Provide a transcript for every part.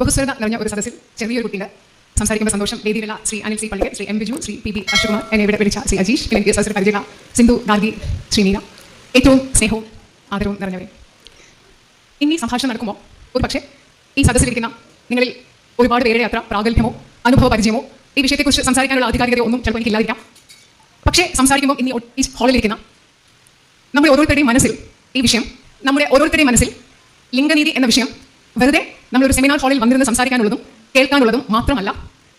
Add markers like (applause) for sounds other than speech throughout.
ബഹുസ്വരത നിറഞ്ഞ ഒരു സദസ്സിൽ ചെറിയൊരു കുട്ടികൾ സംസാരിക്കുമ്പോൾ സന്തോഷം വേദിയിലുള്ള Shri Anil C Pallikkal Shri M Biju Shri P B Ashwakumar എന്നെ ഇവിടെ വിളിച്ച ശ്രീ അജീഷ് എനിക്ക് സദസ്സിൽ പരിചയ സിന്ധു ഗാർഗി ശ്രീനീല. ഏറ്റവും സ്നേഹവും ആദരവും നിറഞ്ഞവരെ. ഇനി സംഭാഷണം നടക്കുമ്പോൾ ഒരു പക്ഷേ ഈ സദസ്സിലിരിക്കുന്ന നിങ്ങളിൽ ഒരുപാട് പേരുടെ യാത്ര പ്രാഗൽഭ്യമോ അനുഭവ പരിചയമോ ഈ വിഷയത്തെക്കുറിച്ച് സംസാരിക്കാനുള്ള ആധികാരികതയോ ഒന്നും ചിലപ്പോൾ എനിക്കില്ലാതിരിക്കാം. പക്ഷേ സംസാരിക്കുമ്പോൾ ഇനി ഈ ഹാളിലിരിക്കുന്ന നമ്മുടെ ഓരോരുത്തരുടെയും മനസ്സിൽ ഈ വിഷയം നമ്മുടെ ഓരോരുത്തരുടെയും മനസ്സിൽ ലിംഗനീതി എന്ന വിഷയം വെറുതെ നമ്മളൊരു സെമിനാർ ഹാളിൽ വന്നിരുന്ന് സംസാരിക്കാനുള്ളതും കേൾക്കാനുള്ളതും മാത്രമല്ല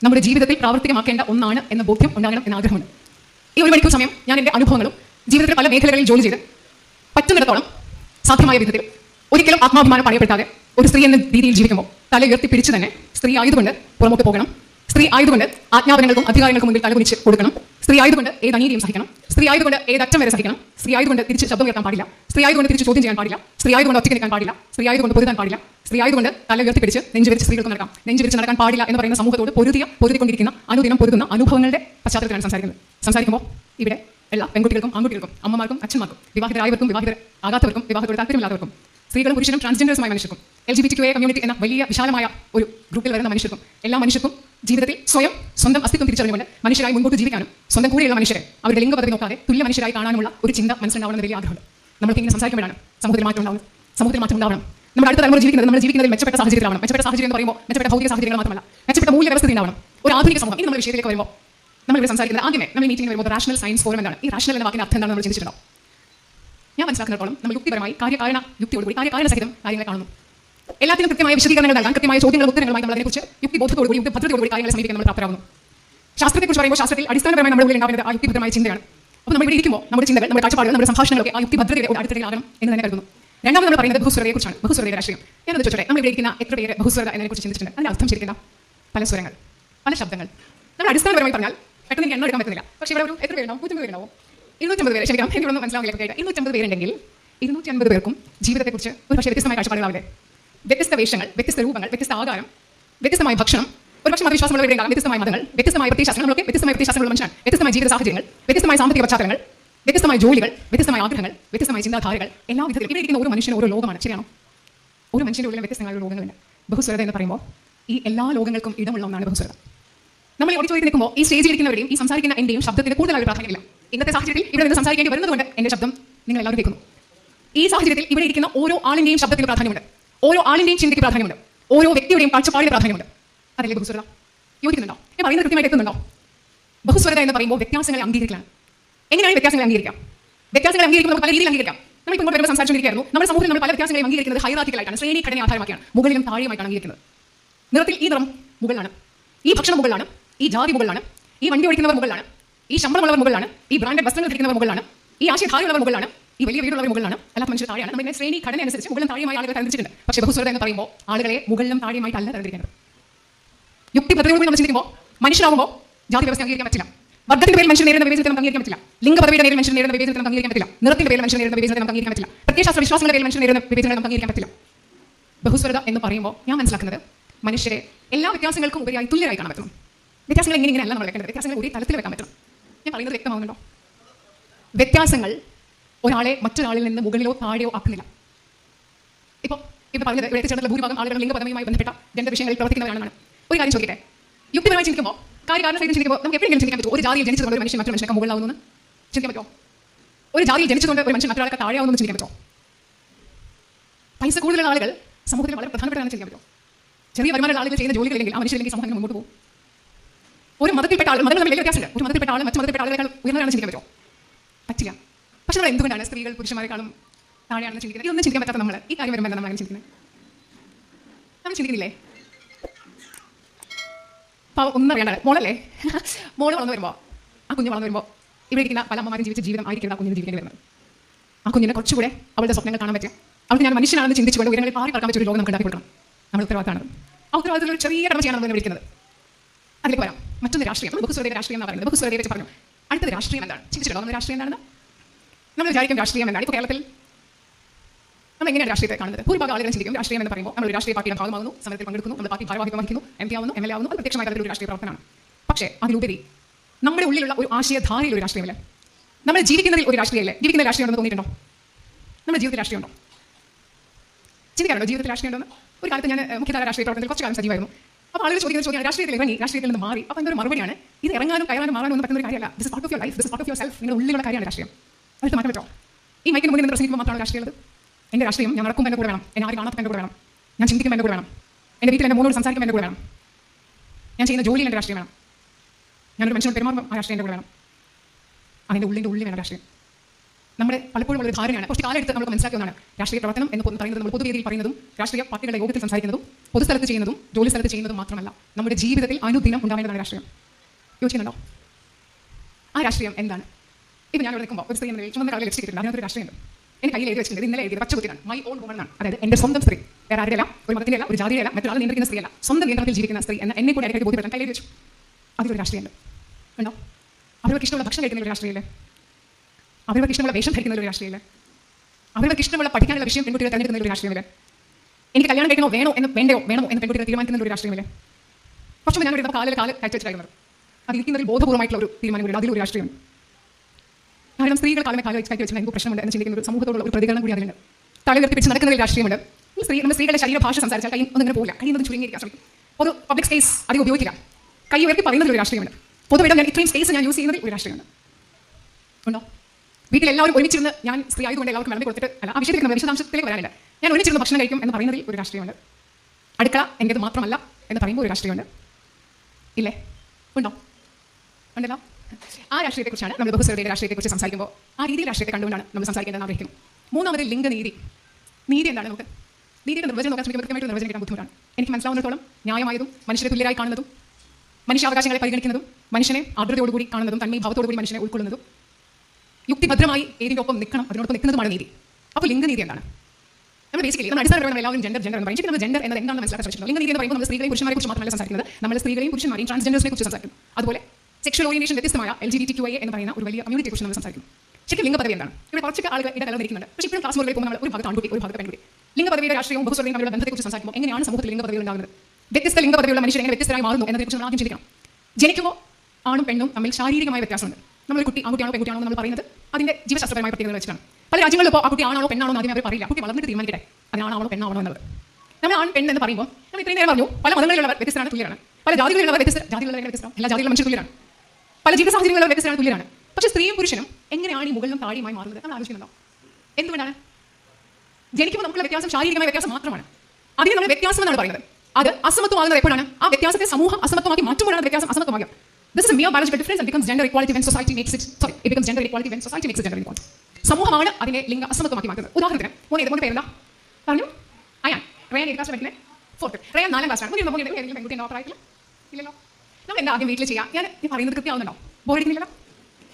നമ്മുടെ ജീവിതത്തിൽ പ്രാവർത്തികമാക്കേണ്ട ഒന്നാണ് എന്ന ബോധ്യം ഉണ്ടാകണം എന്ന ആഗ്രഹമുണ്ട്. ഈ ഒരു മണിക്കൂർ സമയം ഞാൻ എന്റെ അനുഭവങ്ങളും ജീവിതത്തിൽ പല മേഖലകളിൽ ജോലി ചെയ്ത് പറ്റുന്നിടത്തോളം സാധ്യമായ വിധത്തിൽ ഒരിക്കലും ആത്മാഭിമാനം പണയപ്പെടുത്താതെ ഒരു സ്ത്രീ എന്ന രീതിയിൽ ജീവിക്കുമ്പോൾ തല ഉയർത്തി പിടിച്ച് തന്നെ സ്ത്രീ ആയതുകൊണ്ട് പുറമോട്ട് പോകണം. സ്ത്രീ ആയതുകൊണ്ട് ആജ്ഞാപനങ്ങൾക്കും അധികാരങ്ങൾക്കും മുന്നിൽ തലകുനിച്ച് കൊടുക്കണം. സ്ത്രീ ആയതുകൊണ്ട് ഏത് അനീതിയും സഹിക്കണം. സ്ത്രീ ആയതുകൊണ്ട് ഏത് അറ്റം വരെ സഹിക്കണം. സ്ത്രീ ആയതുകൊണ്ട് തിരിച്ച് ശബ്ദം ഉയർത്താൻ പാടില്ല. സ്ത്രീ ആയതുകൊണ്ട് തിരിച്ച് ചോദ്യം ചെയ്യാൻ പാടില്ല. സ്ത്രീ ആയതുകൊണ്ട് ഒറ്റയ്ക്ക് നിൽക്കാൻ പാടില്ല. സ്ത്രീ ആയതുകൊണ്ട് പൊരുതാൻ പാടില്ല. സ്ത്രീ ആയതുകൊണ്ട് തല ഉയർത്തിപ്പിടിച്ച് നെഞ്ചു വിരിച്ച് സ്ത്രീകൾക്ക് നടക്കാം. നെഞ്ചു വിരിച്ച് നടക്കാൻ പാടില്ല എന്ന് പറയുന്ന സമൂഹത്തോട് പൊരുതിയ പൊരുതിക്കൊണ്ടിരിക്കുന്ന അനുദിനം പൊരുതുന്ന അനുഭവങ്ങളുടെ പശ്ചാത്തലത്തിലാണ് സംസാരിക്കുന്നത്. സംസാരിക്കുമ്പോൾ ഇവിടെ എല്ലാ പെൺകുട്ടികൾക്കും ആൺകുട്ടികൾക്കും അമ്മമാർക്കും അച്ഛന്മാർക്കും വിവാഹിതരായവർക്കും വിവാഹിതർ ആകാത്തവർക്കും വിവാഹത്തോട് താല്പര്യമില്ലാത്തവർക്കും സ്ത്രീകളും പുരുഷനും ട്രാൻസ്ജെൻഡേഴ്സുമായ മനുഷ്യർക്കും L G B T community എന്ന വലിയ വിശാലമായ ഒരു ഗ്രൂപ്പിൽ വരുന്ന മനുഷ്യർക്കും എല്ലാ മനുഷ്യർക്കും ജീവിതത്തിൽ സ്വയം സ്വന്തം അസ്തിത്വം തിരിച്ചറിഞ്ഞുകൊണ്ട് മനുഷ്യരായി മുൻപോട്ട് ജീവിക്കാനും സ്വന്തം കൂടെയുള്ള മനുഷ്യരെ അവരുടെ ലിംഗപദവി നോക്കാതെ തുല്യ മനുഷ്യരായി കാണാനുള്ള ഒരു ചിന്ത മനസ്സിലുണ്ടാവണമെന്ന് വലിയ ആഗ്രഹമുണ്ട്. നമ്മൾക്ക് ഇങ്ങനെ സംസാരിക്കുമ്പോഴാണ് സമൂഹത്തിൽ മാറ്റം ഉണ്ടാവുന്നത്. സമൂഹത്തിൽ മാറ്റം ഉണ്ടാവണം. നമ്മുടെ അടുത്ത തലമുറ ജീവിക്കുന്നത് നമ്മൾ ജീവിക്കുന്നതിൽ മെച്ചപ്പെട്ട സാഹചര്യത്തിലാണ് മെച്ചപ്പെട്ട സാഹചര്യം എന്ന് പറയുമ്പോൾ മെച്ചപ്പെട്ട ഭൗതിക സാഹചര്യങ്ങൾ മാത്രമല്ല. മെച്ചപ്പെട്ട മൂല്യ വ്യവസ്ഥ ഉണ്ടാവണം ഒരു ആധുനിക സമൂഹം. ഇനി നമ്മൾ വിഷയത്തിലേക്ക് വരുമ്പോൾ നമ്മൾ ഇവിടെ സംസാരിക്കുന്നത് ആദ്യമേ നമ്മൾ മീറ്റിംഗ് വരുമ്പോൾ റാഷണൽ സയൻസ് ഫോറം എന്താണ്? ഈ റാഷണൽ എന്ന വാക്കിന്റെ അർത്ഥം എന്താണ് നമ്മൾ ചിന്തിച്ചിട്ടുണ്ടോ? ഞാൻ മനസ്സിലാക്കുന്നിടത്തോളം നമ്മൾ യുക്തിപരമായി കാര്യകാരണ യുക്തിയോടുകൂടി കാര്യകാരണ സഹിതം കാര്യങ്ങളെ കാണുന്നു. എല്ലാത്തിനും കൃത്യമായ വിശദീകരണങ്ങൾ നൽകാൻ കൃത്യമായ ചോദ്യങ്ങളും ഉത്തരങ്ങളുമായി നമ്മൾ അതിനെക്കുറിച്ച് യുക്തിബോധത്തോടുകൂടി കൂടി കാര്യങ്ങളെ സമീപിക്കാൻ നമ്മൾ പ്രാപ്തരാകുന്നു ശാസ്ത്രത്തെക്കുറിച്ച് പറയുമ്പോൾ ശാസ്ത്രത്തിൽ അടിസ്ഥാനപരമായി നമ്മുടെ ഉള്ളിൽ ഉണ്ടാവുന്നത് ആ യുക്തിഭദ്രമായ ചിന്തയാണ്. അപ്പോൾ നമ്മൾ ഇവിടെ ഇരിക്കുമ്പോൾ നമ്മുടെ ചിന്തകൾ നമ്മുടെ കാഴ്ചപ്പാടുകൾ നമ്മുടെ സംഭാഷണങ്ങളൊക്കെ ആ യുക്തി ഭദ്രതയുടെ ഒരു അടുത്തിടയിലാകണം എന്ന് തന്നെ കരുതുന്നു. രണ്ടാമത് നമ്മൾ പറയുന്നത് ബഹുസ്വരതയെക്കുറിച്ചാണ്. ബഹുസ്വരതയുടെ രാഷ്ട്രീയം. എന്ന് ചോദിച്ചോട്ടെ? നമ്മൾ ഇവിടെ ഇരിക്കുന്ന എത്ര പേര് ബഹുസ്വരത എന്നതിനെക്കുറിച്ച് ചിന്തിച്ചിട്ടുണ്ട്? അതിന്റെ അർത്ഥം ശരിക്കുന്ന പല സ്വരങ്ങൾ പല ശബ്ദങ്ങൾ. നമ്മൾ അടിസ്ഥാനപരമായി പറഞ്ഞാൽ പെട്ടെന്ന് എനിക്ക് എണ്ണം എടുക്കാൻ പറ്റുന്നില്ല. പക്ഷേ ഇവിടെ ഒരു എത്ര പേരുണ്ടാവും? നൂറ്റമ്പത് പേരുണ്ടാവും. ഇരുന്നൂറ്റമ്പത് പേര്. ക്ഷമിക്കണം എനിക്കൊന്നും മനസ്സിലാവില്ല? ഇരുന്നൂറ്റമ്പത് പേരുണ്ടെങ്കിൽ ഇരുന്നൂറ്റി അൻപത് പേർക്കും ജീവിതത്തെക്കുറിച്ച് ഒരു പക്ഷേ വ്യത്യസ്തമായ കാഴ്ചപ്പാടുകളാവില്ലേ? വ്യത്യസ്ത വേഷങ്ങൾ വ്യത്യസ്ത രൂപങ്ങൾ വ്യത്യസ്ത ആകാരം വ്യത്യസ്തമായ ഭക്ഷണം ഒരുപക്ഷെ മതവിശ്വാസമുള്ളവരുടെ ഉണ്ടാകാം വ്യത്യസ്തമായ മതങ്ങൾ വ്യത്യസ്തമായ പ്രത്യയശാസ്ത്രങ്ങളൊക്കെ വ്യത്യസ്തമായ പ്രത്യയശാസ്ത്രങ്ങളുള്ള മനുഷ്യൻ വ്യത്യസ്തമായ ജീവിത സാഹചര്യങ്ങൾ വ്യത്യസ്തമായ സാമ്പത്തിക പശ്ചാത്തലങ്ങൾ വ്യത്യസ്തമായ ജോലികൾ വ്യത്യസ്തമായ ആഗ്രഹങ്ങൾ വ്യത്യസ്തമായ ചിന്താധാരകൾ എല്ലാ വിധത്തിലും ഇവിടെ ഇരിക്കുന്ന ഓരോ മനുഷ്യനും ഓരോ ലോകമാണ്. ശരിയാണോ? ഒരു മനുഷ്യന്റെ ഉള്ളിൽ വ്യത്യസ്തമായ ലോകങ്ങളുണ്ട്. ബഹുസ്വരത എന്ന് പറയുമ്പോൾ ഈ എല്ലാ ലോകങ്ങൾക്കും ഇടമുള്ള ഒന്നാണ് ബഹുസ്വരത. നമ്മൾ ഓഡിറ്റോറിയത്തിൽ നിൽക്കുമ്പോൾ ഈ സ്റ്റേജിൽ ഇരിക്കുന്നവരെയും ഈ സംസാരിക്കുന്ന എന്റെയും ശബ്ദത്തിന് കൂടുതലായി പ്രാധാന്യമില്ല. ഇന്നത്തെ സാഹചര്യത്തിൽ ഇവിടെ നിന്ന് സംസാരിക്കേണ്ടി വരുന്നതുകൊണ്ട് എന്റെ ശബ്ദം നിങ്ങൾ എല്ലാവരും കേൾക്കുന്നു. ഈ സാഹചര്യത്തിൽ ഇവിടെ ഇരിക്കുന്ന ഓരോ ആളിന്റെയും ശബ്ദത്തിന് പ്രാധാന്യമുണ്ട്. ഓരോ ആളിന്റെയും ചിന്തയ്ക്ക് പ്രാധാന്യമുണ്ട്. ഓരോ വ്യക്തിയുടെയും കാഴ്ചപ്പാടിന് പ്രാധാന്യമുണ്ട്. അതല്ലേ ബഹുസ്വരത? യോജിക്കുന്നുണ്ടോ? ഞാൻ പറയുന്നത് കൃത്യമായിട്ട് എത്തുന്നുണ്ടോ ബഹുസ്വരത എന്ന് പറയുമ്പോൾ വ്യത്യാസങ്ങളെ അംഗീകരിക്കലാണ്. എങ്ങനെയാണ് വ്യത്യാസങ്ങളെ അംഗീകരിക്കാം. വ്യത്യാസങ്ങളെ അംഗീകരിക്കുമ്പോൾ പല രീതിയിൽ അംഗീകരിക്കാം. നമ്മൾ ഇങ്ങോട്ട് വരുമ്പോൾ സംസാരിച്ചുകൊണ്ടിരിക്കുന്നു നമ്മുടെ സമൂഹത്തിൽ നമ്മൾ പല വ്യത്യാസങ്ങളെ അംഗീകരിക്കുന്നത് ഹൈറാത്തിക്കലായിട്ടാണ് ശ്രേണി ഘടന ആധാരമാക്കിയാണ്. മുകളിലും താഴെയുമായിട്ടാണ് അംഗീകരിക്കുന്നത്. നിറത്തിൽ ഈ നിറം മുകളിലാണ്. ഈ ഭക്ഷണം മുകളിലാണ്. ഈ ജാതി മുകളിലാണ്. ഈ വണ്ടി ഓടിക്കുന്നവർ മുകളിലാണ്. ഈ ശമ്പളമുള്ളവർ മുകളിലാണ്. ഈ ബ്രാൻഡഡ് വസ്ത്രങ്ങൾ ധരിക്കുന്നവർ മുകളിലാണ്. ഈ ആശയധാരയുള്ളവർ മുകളിലാണ്. ഈ വലിയ വീടുള്ളവർ മുകളിലാണ്. അല്ലാത്ത മനുഷ്യർ താഴെയാണ്. നമ്മൾ ശ്രേണി ഘടന അനുസരിച്ച് മുകളിലും താഴെയുമായി ആളുകൾ തരംതിരിച്ചിട്ടുണ്ട്. പക്ഷേ ബഹുസ്വരത എന്ന് പറയുമ്പോൾ ആളുകളെ മുകളിലും താഴെയുമായിട്ടല്ല തരംതിരിക്കുന്നത് പ്രതിരോധം നമ്മൾ ചിന്തിക്കുമ്പോൾ മനുഷ്യരാകുമ്പോൾ ജാതി വ്യവസ്ഥ അംഗീകരിക്കാൻ പറ്റില്ല. വർദ്ധത്തിന്റെ പേര് മനുഷ്യൻ നേരിടുന്ന വിവേചനത്തെ നമുക്ക് അംഗീകരിക്കാൻ പറ്റില്ല. ലിംഗപദവിയുടെ പേരിൽ മനുഷ്യൻ നേരിടുന്ന വിവേചനത്തെ നമുക്ക് അംഗീകരിക്കാൻ പറ്റില്ല. നിറത്തിന്റെ പേര് മനുഷ്യൻ നേരിടുന്ന വിവേചനത്തെ നമുക്ക് അംഗീകരിക്കാൻ പറ്റില്ല. പ്രത്യയശാസ്ത്ര വിശ്വാസങ്ങളുടെ പേര് മനുഷ്യൻ നേരിടുന്ന വിവേചനത്തെ നമുക്ക് അംഗീകരിക്കാൻ പറ്റില്ല. ബഹുസ്വരത എന്ന് പറയുമ്പോൾ ഞാൻ മനസ്സിലാക്കുന്നത് മനുഷ്യരെ എല്ലാ വ്യത്യാസങ്ങൾക്കും ഉപരിയായി തുല്യരായി കാണാൻ പറ്റും വ്യത്യാസങ്ങൾ ഇങ്ങനെ ഇങ്ങനെയല്ല നമ്മൾ വെക്കേണ്ടത്. വ്യത്യാസങ്ങൾ ഒരേ തലത്തിൽ വെക്കാൻ പറ്റും ഞാൻ പറയുന്നത് വ്യക്തമാകുന്നുണ്ടോ വ്യത്യാസങ്ങൾ ഒരാളെ മറ്റൊരാളിൽ നിന്ന് മുകളിലോ താഴെയോ ആക്കുന്നില്ല. ഇപ്പോൾ ഇപ്പോൾ പറഞ്ഞത് ഇവിടെ ചേർന്നുള്ള ഭൂരിഭാഗം ആളുകൾ ലിംഗപദവിയുമായി ബന്ധപ്പെട്ട രണ്ട് വിഷയങ്ങളിൽ പ്രവർത്തിക്കുന്നവരാണെന്നാണ്. ഒരു കാര്യം ചോദിക്കട്ടെ? യുക്തിപരമായി ചിന്തിക്കുമ്പോൾ കാര്യകാരണ സഹിതം ചിന്തിക്കുമ്പോൾ നമുക്ക് എപ്പോഴെങ്കിലും ചിന്തിക്കാൻ പറ്റുമോ? ഒരു ജാതിയിൽ ജനിച്ചതുകൊണ്ട് ഒരു മനുഷ്യൻ മറ്റൊരു മനുഷ്യനൊക്കെ മുകളിലാവുന്നു ചിന്തിക്കാൻ പറ്റുമോ? ഒരു ജാതിയിൽ ജനിച്ചതുകൊണ്ട് ഒരു മനുഷ്യൻ മറ്റൊരാളൊക്കെ താഴെയാവുന്നു ചിന്തിക്കാൻ പറ്റുമോ? പൈസ കൂടുതലുള്ള ആളുകൾ സമൂഹത്തിൽ വളരെ പ്രധാനപ്പെട്ടതാണ് ചിന്തിക്കാൻ പറ്റുമോ? ചെറിയ വരുമാനമുള്ള ആളുകൾ ചെയ്യുന്ന ജോലികളില്ലെങ്കിൽ ആ മനുഷ്യരില്ലെങ്കിൽ സമൂഹം മുമ്പോട്ട് പോകും? ഒരു മതത്തിൽപ്പെട്ട ആൾ മതങ്ങൾ തമ്മിൽ വലിയ വ്യത്യാസമുണ്ട് ഒരു മതത്തിൽപ്പെട്ട ആൾ മറ്റു മതത്തിൽപ്പെട്ട ആളുകളെക്കാൾ ഉയർന്നതാണ് ചിന്തിക്കാൻ പറ്റുമോ? പറ്റില്ല. പക്ഷെ നമ്മൾ എന്തുകൊണ്ടാണ് സ്ത്രീകൾ പുരുഷന്മാരെക്കാളും താഴെയാണെന്ന് ചിന്തിക്കുന്നത്? ഇതൊന്നും ചിന്തിക്കാൻ പറ്റാത്ത നമ്മൾ ഈ കാര്യം വരുമ്പോൾ നമ്മൾ അങ്ങനെ ചിന്തിക്കുന്നത്? നമ്മൾ ചിന്തിക്കുന്നില്ലേ? ഒന്നും അറിയണ്ട മോളല്ലേ? മോൾ വളർന്നു വരുമ്പോൾ ആ കുഞ്ഞ് വളർന്നു വരുമ്പോൾ ഇവിടെ ഇരിക്കുന്ന പല അമ്മമാരും ജീവിച്ച ജീവിതം ആയിരിക്കുന്ന ആ കുഞ്ഞിന് ജീവിക്കേണ്ടി വരുന്നത്. ആ കുഞ്ഞിനെ കുറച്ചുകൂടെ അവളുടെ സ്വപ്നങ്ങൾ കാണാൻ പറ്റും അവൾക്ക് ഞാൻ മനുഷ്യനാണെന്ന് ചിന്തിച്ചുകൊണ്ട് ഉയരങ്ങളിൽ പാറി പറക്കാൻ പറ്റിയ ഒരു ലോകം നമുക്ക് ഉണ്ടാക്കി കൊടുക്കണം. നമ്മൾ ഉത്തരവാദിത്തമാണ്. ആ ഉത്തരവാദിത്തത്തിൽ ഒരു ചെറിയ കടമ ചെയ്യണം നമ്മൾ വിളിക്കുന്നത്. അതിലേക്ക് വരാം. മറ്റൊന്ന് രാഷ്ട്രീയം. ബഹുസ്വരതയുടെ രാഷ്ട്രീയം എന്ന് പറയുന്നത്. ബഹുസ്വരതയെ വെച്ച് പറഞ്ഞു. അടുത്തത് രാഷ്ട്രീയം എന്താണ്? ചിന്തിച്ചിട്ടുണ്ടോ? നമ്മൾ രാഷ്ട്രീയം എന്താണ് നമ്മൾ വിചാരിക്കും രാഷ്ട്രീയം എന്താണ്? ഇപ്പോൾ കേരളത്തിൽ നമ്മൾ എങ്ങനെയാണ് രാഷ്ട്രീയത്തെ കാണുന്നത്? ഭൂരിഭാഗം ആളുകൾ ചിന്തിക്കും രാഷ്ട്രീയം എന്ന് പറയുമ്പോൾ നമ്മൾ രാഷ്ട്രീയ പാർട്ടിയുടെ ഭാഗമാകുന്നു സമരത്തിൽ പങ്കെടുക്കുന്നു നമ്മൾ പാർട്ടി ഭാരവാഹിത്വം വഹിക്കുന്നു എം പി ആവുന്നു എം എൽ ആവുന്നു അത് പ്രത്യക്ഷമായ തരത്തിൽ ഒരു രാഷ്ട്രീയ പ്രവർത്തനമാണ്. പക്ഷേ അതിലുപരി നമ്മുടെ ഉള്ളിലുള്ള ഒരു ആശയധാരയിൽ ഒരു രാഷ്ട്രീയമില്ല. നമ്മൾ ജീവിക്കുന്നതിൽ ഒരു രാഷ്ട്രീയമല്ലേ. ജീവിക്കുന്ന രാഷ്ട്രീയം ഉണ്ടെന്ന് തോന്നിയിട്ടുണ്ടോ? നമ്മുടെ ജീവിതത്തിൽ രാഷ്ട്രീയമുണ്ടോ? ചിന്തിക്കാറുണ്ടോ ജീവിതത്തിൽ രാഷ്ട്രീയം ഉണ്ടെന്ന് ഒരു കാലത്ത് ഞാൻ മുഖ്യധാര രാഷ്ട്രീയ പ്രവർത്തനത്തിൽ കുറച്ച് കാലം സജീവായിരുന്നു. അപ്പോൾ ആളുകൾ ചോദിക്കുന്ന ചോദ്യം രാഷ്ട്രീയത്തിൽ ഇറങ്ങി രാഷ്ട്രീയത്തിൽ നിന്ന് മാറി. അപ്പോൾ എന്തൊരു മറുപടിയാണ്. ഇത് ഇറങ്ങാനും കയറാനും മാറാനും ഒന്നും പറ്റുന്ന ഒരു കാര്യമല്ല. This part of your life this part of your self നിങ്ങളുടെ ഉള്ളിലുള്ള കാര്യമാണ് രാഷ്ട്രീയം. അതിൽ മാറ്റം പറ്റോ? ഈ മൈക്കിന് മുന്നിൽ നിന്ന് പ്രസംഗിക്കുമ്പോൾ മാത്രമാണ് രാഷ്ട്രീയം എന്റെ രാഷ്ട്രീയം ഞാൻ നടക്കുമ്പോൾ എന്റെ കൂടെ വേണം. എന്നെ ആരും കാണാത്ത എന്റെ കൂടെ വേണം. ഞാൻ ചിന്തിക്കും എന്റെ കൂടെ വേണം. എന്റെ വീട്ടിൽ എന്റെ മോനോട് സംസാരിക്കുമ്പോൾ എന്റെ കൂടെ വേണം. ഞാൻ ചെയ്യുന്ന ജോലിയിൽ എന്റെ രാഷ്ട്രീയം വേണം. ഞാനൊരു മനുഷ്യനോട് പെരുമാറുമ്പോൾ ആ രാഷ്ട്രീയം എന്റെ കൂടെ വേണം. അതിന്റെ ഉള്ളിന്റെ ഉള്ളിൽ വേണം രാഷ്ട്രീയം. നമ്മുടെ പലപ്പോഴും ഒരു ധാരണയാണ്. കുറച്ച് കാലമെടുത്ത് നമുക്ക് മനസ്സിലാക്കുന്നതാണ് രാഷ്ട്രീയ പ്രവർത്തനം എന്ന് പറയുന്നത് നമ്മൾ പൊതുവേദിയിൽ പറയുന്നതും രാഷ്ട്രീയ പാർട്ടികളുടെ യോഗത്തിൽ സംസാരിക്കുന്നതും പൊതുസ്ഥലത്ത് ചെയ്യുന്നതും ജോലി സ്ഥലത്ത് ചെയ്യുന്നതും മാത്രമല്ല. നമ്മുടെ ജീവിതത്തിൽ അനുദിനം ഉണ്ടാവേണ്ടതാണ് രാഷ്ട്രീയം. യോജിക്കുന്നുണ്ടോ? ആ രാഷ്ട്രീയം എന്താണ്? ഇപ്പം ഞാൻ ഇവിടെ നിൽക്കുമ്പോൾ ഒരു സ്ത്രീ ചുമന്ന കളറിൽ ലക്ഷിച്ചിട്ടുണ്ട് അതിനകത്തൊരു രാഷ്ട്രീയമുണ്ട്. എന്റെ കയ്യിൽ എഴുതി വെച്ചിട്ടുണ്ട്. ഇന്നലെ എഴുതിയത് പച്ചകുത്തിയാണ് മൈ ഓൺ വുമൺ ആണ് അതായത് എന്റെ സ്വന്തം സ്ത്രീ. വേറെ ആരുടെ അല്ല ഒരു മതത്തിന്റെ അല്ല ഒരു ജാതിയുടെ അല്ല മറ്റൊരാൾ നിയന്ത്രിക്കുന്ന സ്ത്രീയല്ല. സ്വന്തം നിയന്ത്രണത്തിൽ ജീവിക്കുന്ന സ്ത്രീ എന്ന എന്നെ കൂടെ ഇടയ്ക്ക് ബോധ്യപ്പെടാൻ കയ്യിൽ വെച്ചു. അതിലൊരു രാഷ്ട്രീയമുണ്ട്. ഉണ്ടോ അവർക്ക് ഇഷ്ടമുള്ള ഭക്ഷണം കഴിക്കുന്ന ഒരു രാഷ്ട്രീയമില്ലേ? അവർക്ക് ഇഷ്ടമുള്ള വേഷം ധരിക്കുന്ന ഒരു രാഷ്ട്രീയമില്ല? അവർക്ക് ഇഷ്ടമുള്ള പഠിക്കാനുള്ള വിഷയം പെൺകുട്ടികൾ തെരഞ്ഞെടുക്കുന്ന ഒരു രാഷ്ട്രീയമല്ല? എനിക്ക് കല്യാണം കഴിക്കണോ വേണോ എന്ന് വേണ്ടോ വേണോ എന്ന് പെൺകുട്ടികൾ തീരുമാനിക്കുന്ന ഒരു രാഷ്ട്രീയമല്ല പക്ഷേ ഞാൻ ഇവിടെ കാലിൽ കാൽ കയറ്റി വെച്ചിട്ടായിരുന്നത് അത്. ഇരിക്കുന്നതിൽ ബോധപൂർവമായിട്ടുള്ള ഒരു തീരുമാനം അതിലൊരു രാഷ്ട്രീയം കാരണം സ്ത്രീകൾ കാലമേ കാലം കയറ്റി വെച്ചാൽ എനിക്ക് പ്രശ്നമുണ്ട് എന്ന് ചിന്തിക്കുന്ന ഒരു സമൂഹത്തോടുള്ള ഒരു പ്രതികരണം കൂടി അതിലുണ്ട്. തല നടക്കുന്ന നടക്കുന്നതിൽ രാഷ്ട്രീയമുണ്ട്. ഈ സ്ത്രീ നമ്മുടെ സ്ത്രീകളുടെ ശരീരഭാഷ സംസാരിച്ചാൽ കൈ ഒന്നിങ്ങനെ പോകില്ല കഴിയുന്നത് ചുരുങ്ങിയിരിക്കാൻ ശ്രമിക്കും. ഒരു പബ്ലിക് സ്പേസ് അധികം ഉപയോഗിക്കില്ല. കൈ ഉയർത്തി പറയുന്നത് ഒരു രാഷ്ട്രീയമുണ്ട്. പൊതുവിടം ഞാൻ ഇത്രയും സ്പേസ് ഞാൻ യൂസ് ചെയ്യുന്നത് ഒരു രാഷ്ട്രീയമുണ്ട്. ഉണ്ടോ? വീട്ടിൽ എല്ലാവരും ഒരുമിച്ചിരുന്ന് ഞാൻ സ്ത്രീ ആയതുകൊണ്ട് എല്ലാവർക്കും വിളമ്പി കൊടുത്തിട്ട് അല്ല ആ വിഷയത്തിൽ വിശദാംശത്തിലേക്ക് വരാനില്ല. ഞാൻ ഒരുമിച്ചിരുന്ന് ഭക്ഷണം കഴിക്കും എന്ന് പറയുന്നതിൽ ഒരു രാഷ്ട്രീയമുണ്ട്. അടുക്കള എന്റേത് മാത്രമല്ല എന്ന് പറയുമ്പോൾ ഒരു രാഷ്ട്രീയമുണ്ട്. ഇല്ലേ? ഉണ്ടോ? ഉണ്ടല്ലോ? ആ രാഷ്ട്രീയത്തെക്കുറിച്ചാണ് നമ്മൾ ബഹുസ്വരതയുടെ രാഷ്ട്രീയത്തെക്കുറിച്ച് സംസാരിക്കുമ്പോൾ ആ രീതിയിൽ രാഷ്ട്രീയത്തെ കണ്ടുകൊണ്ടാണ് നമ്മൾ സംസാരിക്കേണ്ടത് ആഗ്രഹിക്കുന്നു മൂന്നാമത് ലിംഗനീതി നീതി. എന്താണ് നമുക്ക്? നീതിയുടെ നിർവചനം നോക്കാൻ ശ്രമിക്കുമ്പോൾ നിർവചനം കിട്ടാൻ ബുദ്ധിമുട്ടാണ്. എനിക്ക് മനസ്സിലാവുന്നിടത്തോളം ന്യായമായതും മനുഷ്യരെ തുല്യരായി കാണുന്നതും മനുഷ്യാവകാശങ്ങളെ പരിഗണിക്കുന്നതും മനുഷ്യനെ ആർദ്രതയോടുകൂടി കാണുന്നതും തന്മയ ഭാവത്തോടുകൂടി മനുഷ്യനെ ഉൾക്കൊള്ളുന്നതും യുക്തിഭദ്രമായി ഏതിന്റെ ഒപ്പം നിൽക്കണം അതിനോടൊപ്പം നിൽക്കുന്നതുമാണ് നീതി. അപ്പോൾ ലിംഗനീതി എന്താണ്? നമ്മൾ ബേസിക്കലി നമ്മൾ അടിസ്ഥാനപരമായി എല്ലാവരും ജെൻഡർ ജെൻഡർ എന്ന് പറയും. നമ്മൾ ജെൻഡർ എന്നത് എന്താണെന്ന് മനസ്സിലാക്കാൻ ശ്രമിച്ചിട്ടുണ്ട്? ലിംഗനീതി എന്ന് പറയുമ്പോൾ നമ്മൾ സ്ത്രീകളെയും പുരുഷന്മാരെ കുറിച്ച് മാത്രമല്ല സംസാരിക്കുന്നത്. നമ്മൾ സ്ത്രീകളെയും പുരുഷന്മാരെയും ട്രാൻസ്ജെൻഡേഴ്സിനെ കുറിച്ച് സംസാരിക്കും. അതുപോലെ സെക്ഷൽ ഓറിയന്റേഷൻ വ്യത്യസ്തമായ L G D T Q എന്ന് പറയുന്ന ഒരു വലിയ കമ്മ്യൂണിറ്റിയെ കുറിച്ച് നമ്മൾ സംസാരിക്കും ശരിക്കും ലിംഗപദവി എന്താണ്? ഇവിടെ കുറച്ചൊക്കെ ആളുകൾ ഇടകലർന്നിരിക്കുന്നുണ്ട് പക്ഷേ ഇപ്പോഴും ക്ലാസ് മുറിയിൽ പോകുമ്പോൾ നമ്മൾ ഒരു ഭാഗത്ത് ആൺകുട്ടി ഒരു ഭാഗത്ത് പെൺകുട്ടി. ലിംഗപദവിയുടെ രാഷ്ട്രീയവും ബഹുസ്വരതയും തമ്മിലുള്ള ബന്ധത്തെക്കുറിച്ച് സംസാരിക്കുമ്പോൾ എങ്ങനെയാണ് സമൂഹത്തിൽ ലിംഗപദവികൾ ഉണ്ടാകുന്നത്? വ്യത്യസ്ത ലിംഗപദവിയുള്ള മനുഷ്യർ എങ്ങനെ വ്യത്യസ്തരായി മാറുന്നു എന്നതിനെക്കുറിച്ച് നമ്മൾ ആദ്യം ചിന്തിക്കണം. ജനിക്കുമ്പോൾ ആണും പെണ്ണും തമ്മിൽ ശാരീരികമായ വ്യത്യാസമുണ്ട്. നമ്മൾ കുട്ടി ആൺകുട്ടിയാണോ പെൺകുട്ടിയാണോ നമ്മൾ പറയുന്നത് അതിന്റെ ജീവശാസ്ത്രപരമായ പ്രത്യേകത വെച്ചിട്ടാണ്. പല രാജ്യങ്ങളിൽ ഇപ്പോൾ ആ കുട്ടി ആണാണോ പെണ്ണാണോ എന്ന് ആദ്യം അവർ പറയില്ല. കുട്ടി വളർന്നിട്ട് തീരുമാനിക്കട്ടെ. അതിനാണാണോ പെണ്ണാണോ എന്നത് നമ്മൾ ആൺ പെണ്ണ് എന്ന് പറയുമ്പോൾ നമ്മൾ ഇത്രയും നേരം പറഞ്ഞു പല മതങ്ങളിലുള്ളവർ വ്യത്യസ്തരാണ് തുല്യരാണ്. പല ജാതികളിലുള്ളവർ വ്യത്യസ്ത ജാതികളിലുള്ള വ്യത്യസ്തരാണ്? എല്ലാ ജാതികളിലും മനുഷ്യർ തുല്യരാണ്. പല ജീവിത സാഹചര്യങ്ങളും വ്യത്യസ്തരാണ് തുല്യരാണ്. പക്ഷേ സ്ത്രീയും പുരുഷനും എങ്ങനെയാണ് ഈ മുകളിലും താഴെയുമായി മാറുന്നത്? നമ്മൾ ആലോചിക്കുന്നുണ്ടോ? എന്തുകൊണ്ടാണ്? ജനിക്കുമ്പോൾ നമുക്കുള്ള വ്യത്യാസം ശാരീരികമായ വ്യത്യാസം മാത്രമാണ്. അതിനെ നമ്മൾ വ്യത്യാസം എന്നാണ് പറയുന്നത്. അത് അസമത്വമാകുന്നത് എപ്പോഴാണ്? ആ വ്യത്യാസത്തെ സമൂഹം അസമത്വമാക്കി മാറ്റുമ്പോഴാണ് വ്യത്യാസം അസമത്വമാകുക. This difference and becomes gender equality when society makes it sorry it becomes gender equality when society makes it gender inequality. സമൂഹമാണ് അതിനെ ലിംഗ അസമത്വമാക്കി മാറ്റുന്നത്. ഉദാഹരണത്തിന് മോനെ ഇതുകൊണ്ട് പേരെന്താ? പറഞ്ഞു അയാൻ റേൻ ഏത് ക്ലാസ് പഠിക്കുന്നത്? ഫോർത്ത് റേൻ നാലാം ക്ലാസ്സാണ് മുന്നിൽ മോനെ ഏതെങ്കിലും പെൺകുട്ടി ഉണ്ടോ പ്രായത്തിൽ ഇല്ലല്ലോ? നമ്മൾ എന്താ ആദ്യം വീട്ടിൽ ചെയ്യാം? ഞാൻ ഈ പറയുന്നത് കൃത്യമാവുന്നുണ്ടോ ബോറടിക്കുന്നില്ലല്ലോ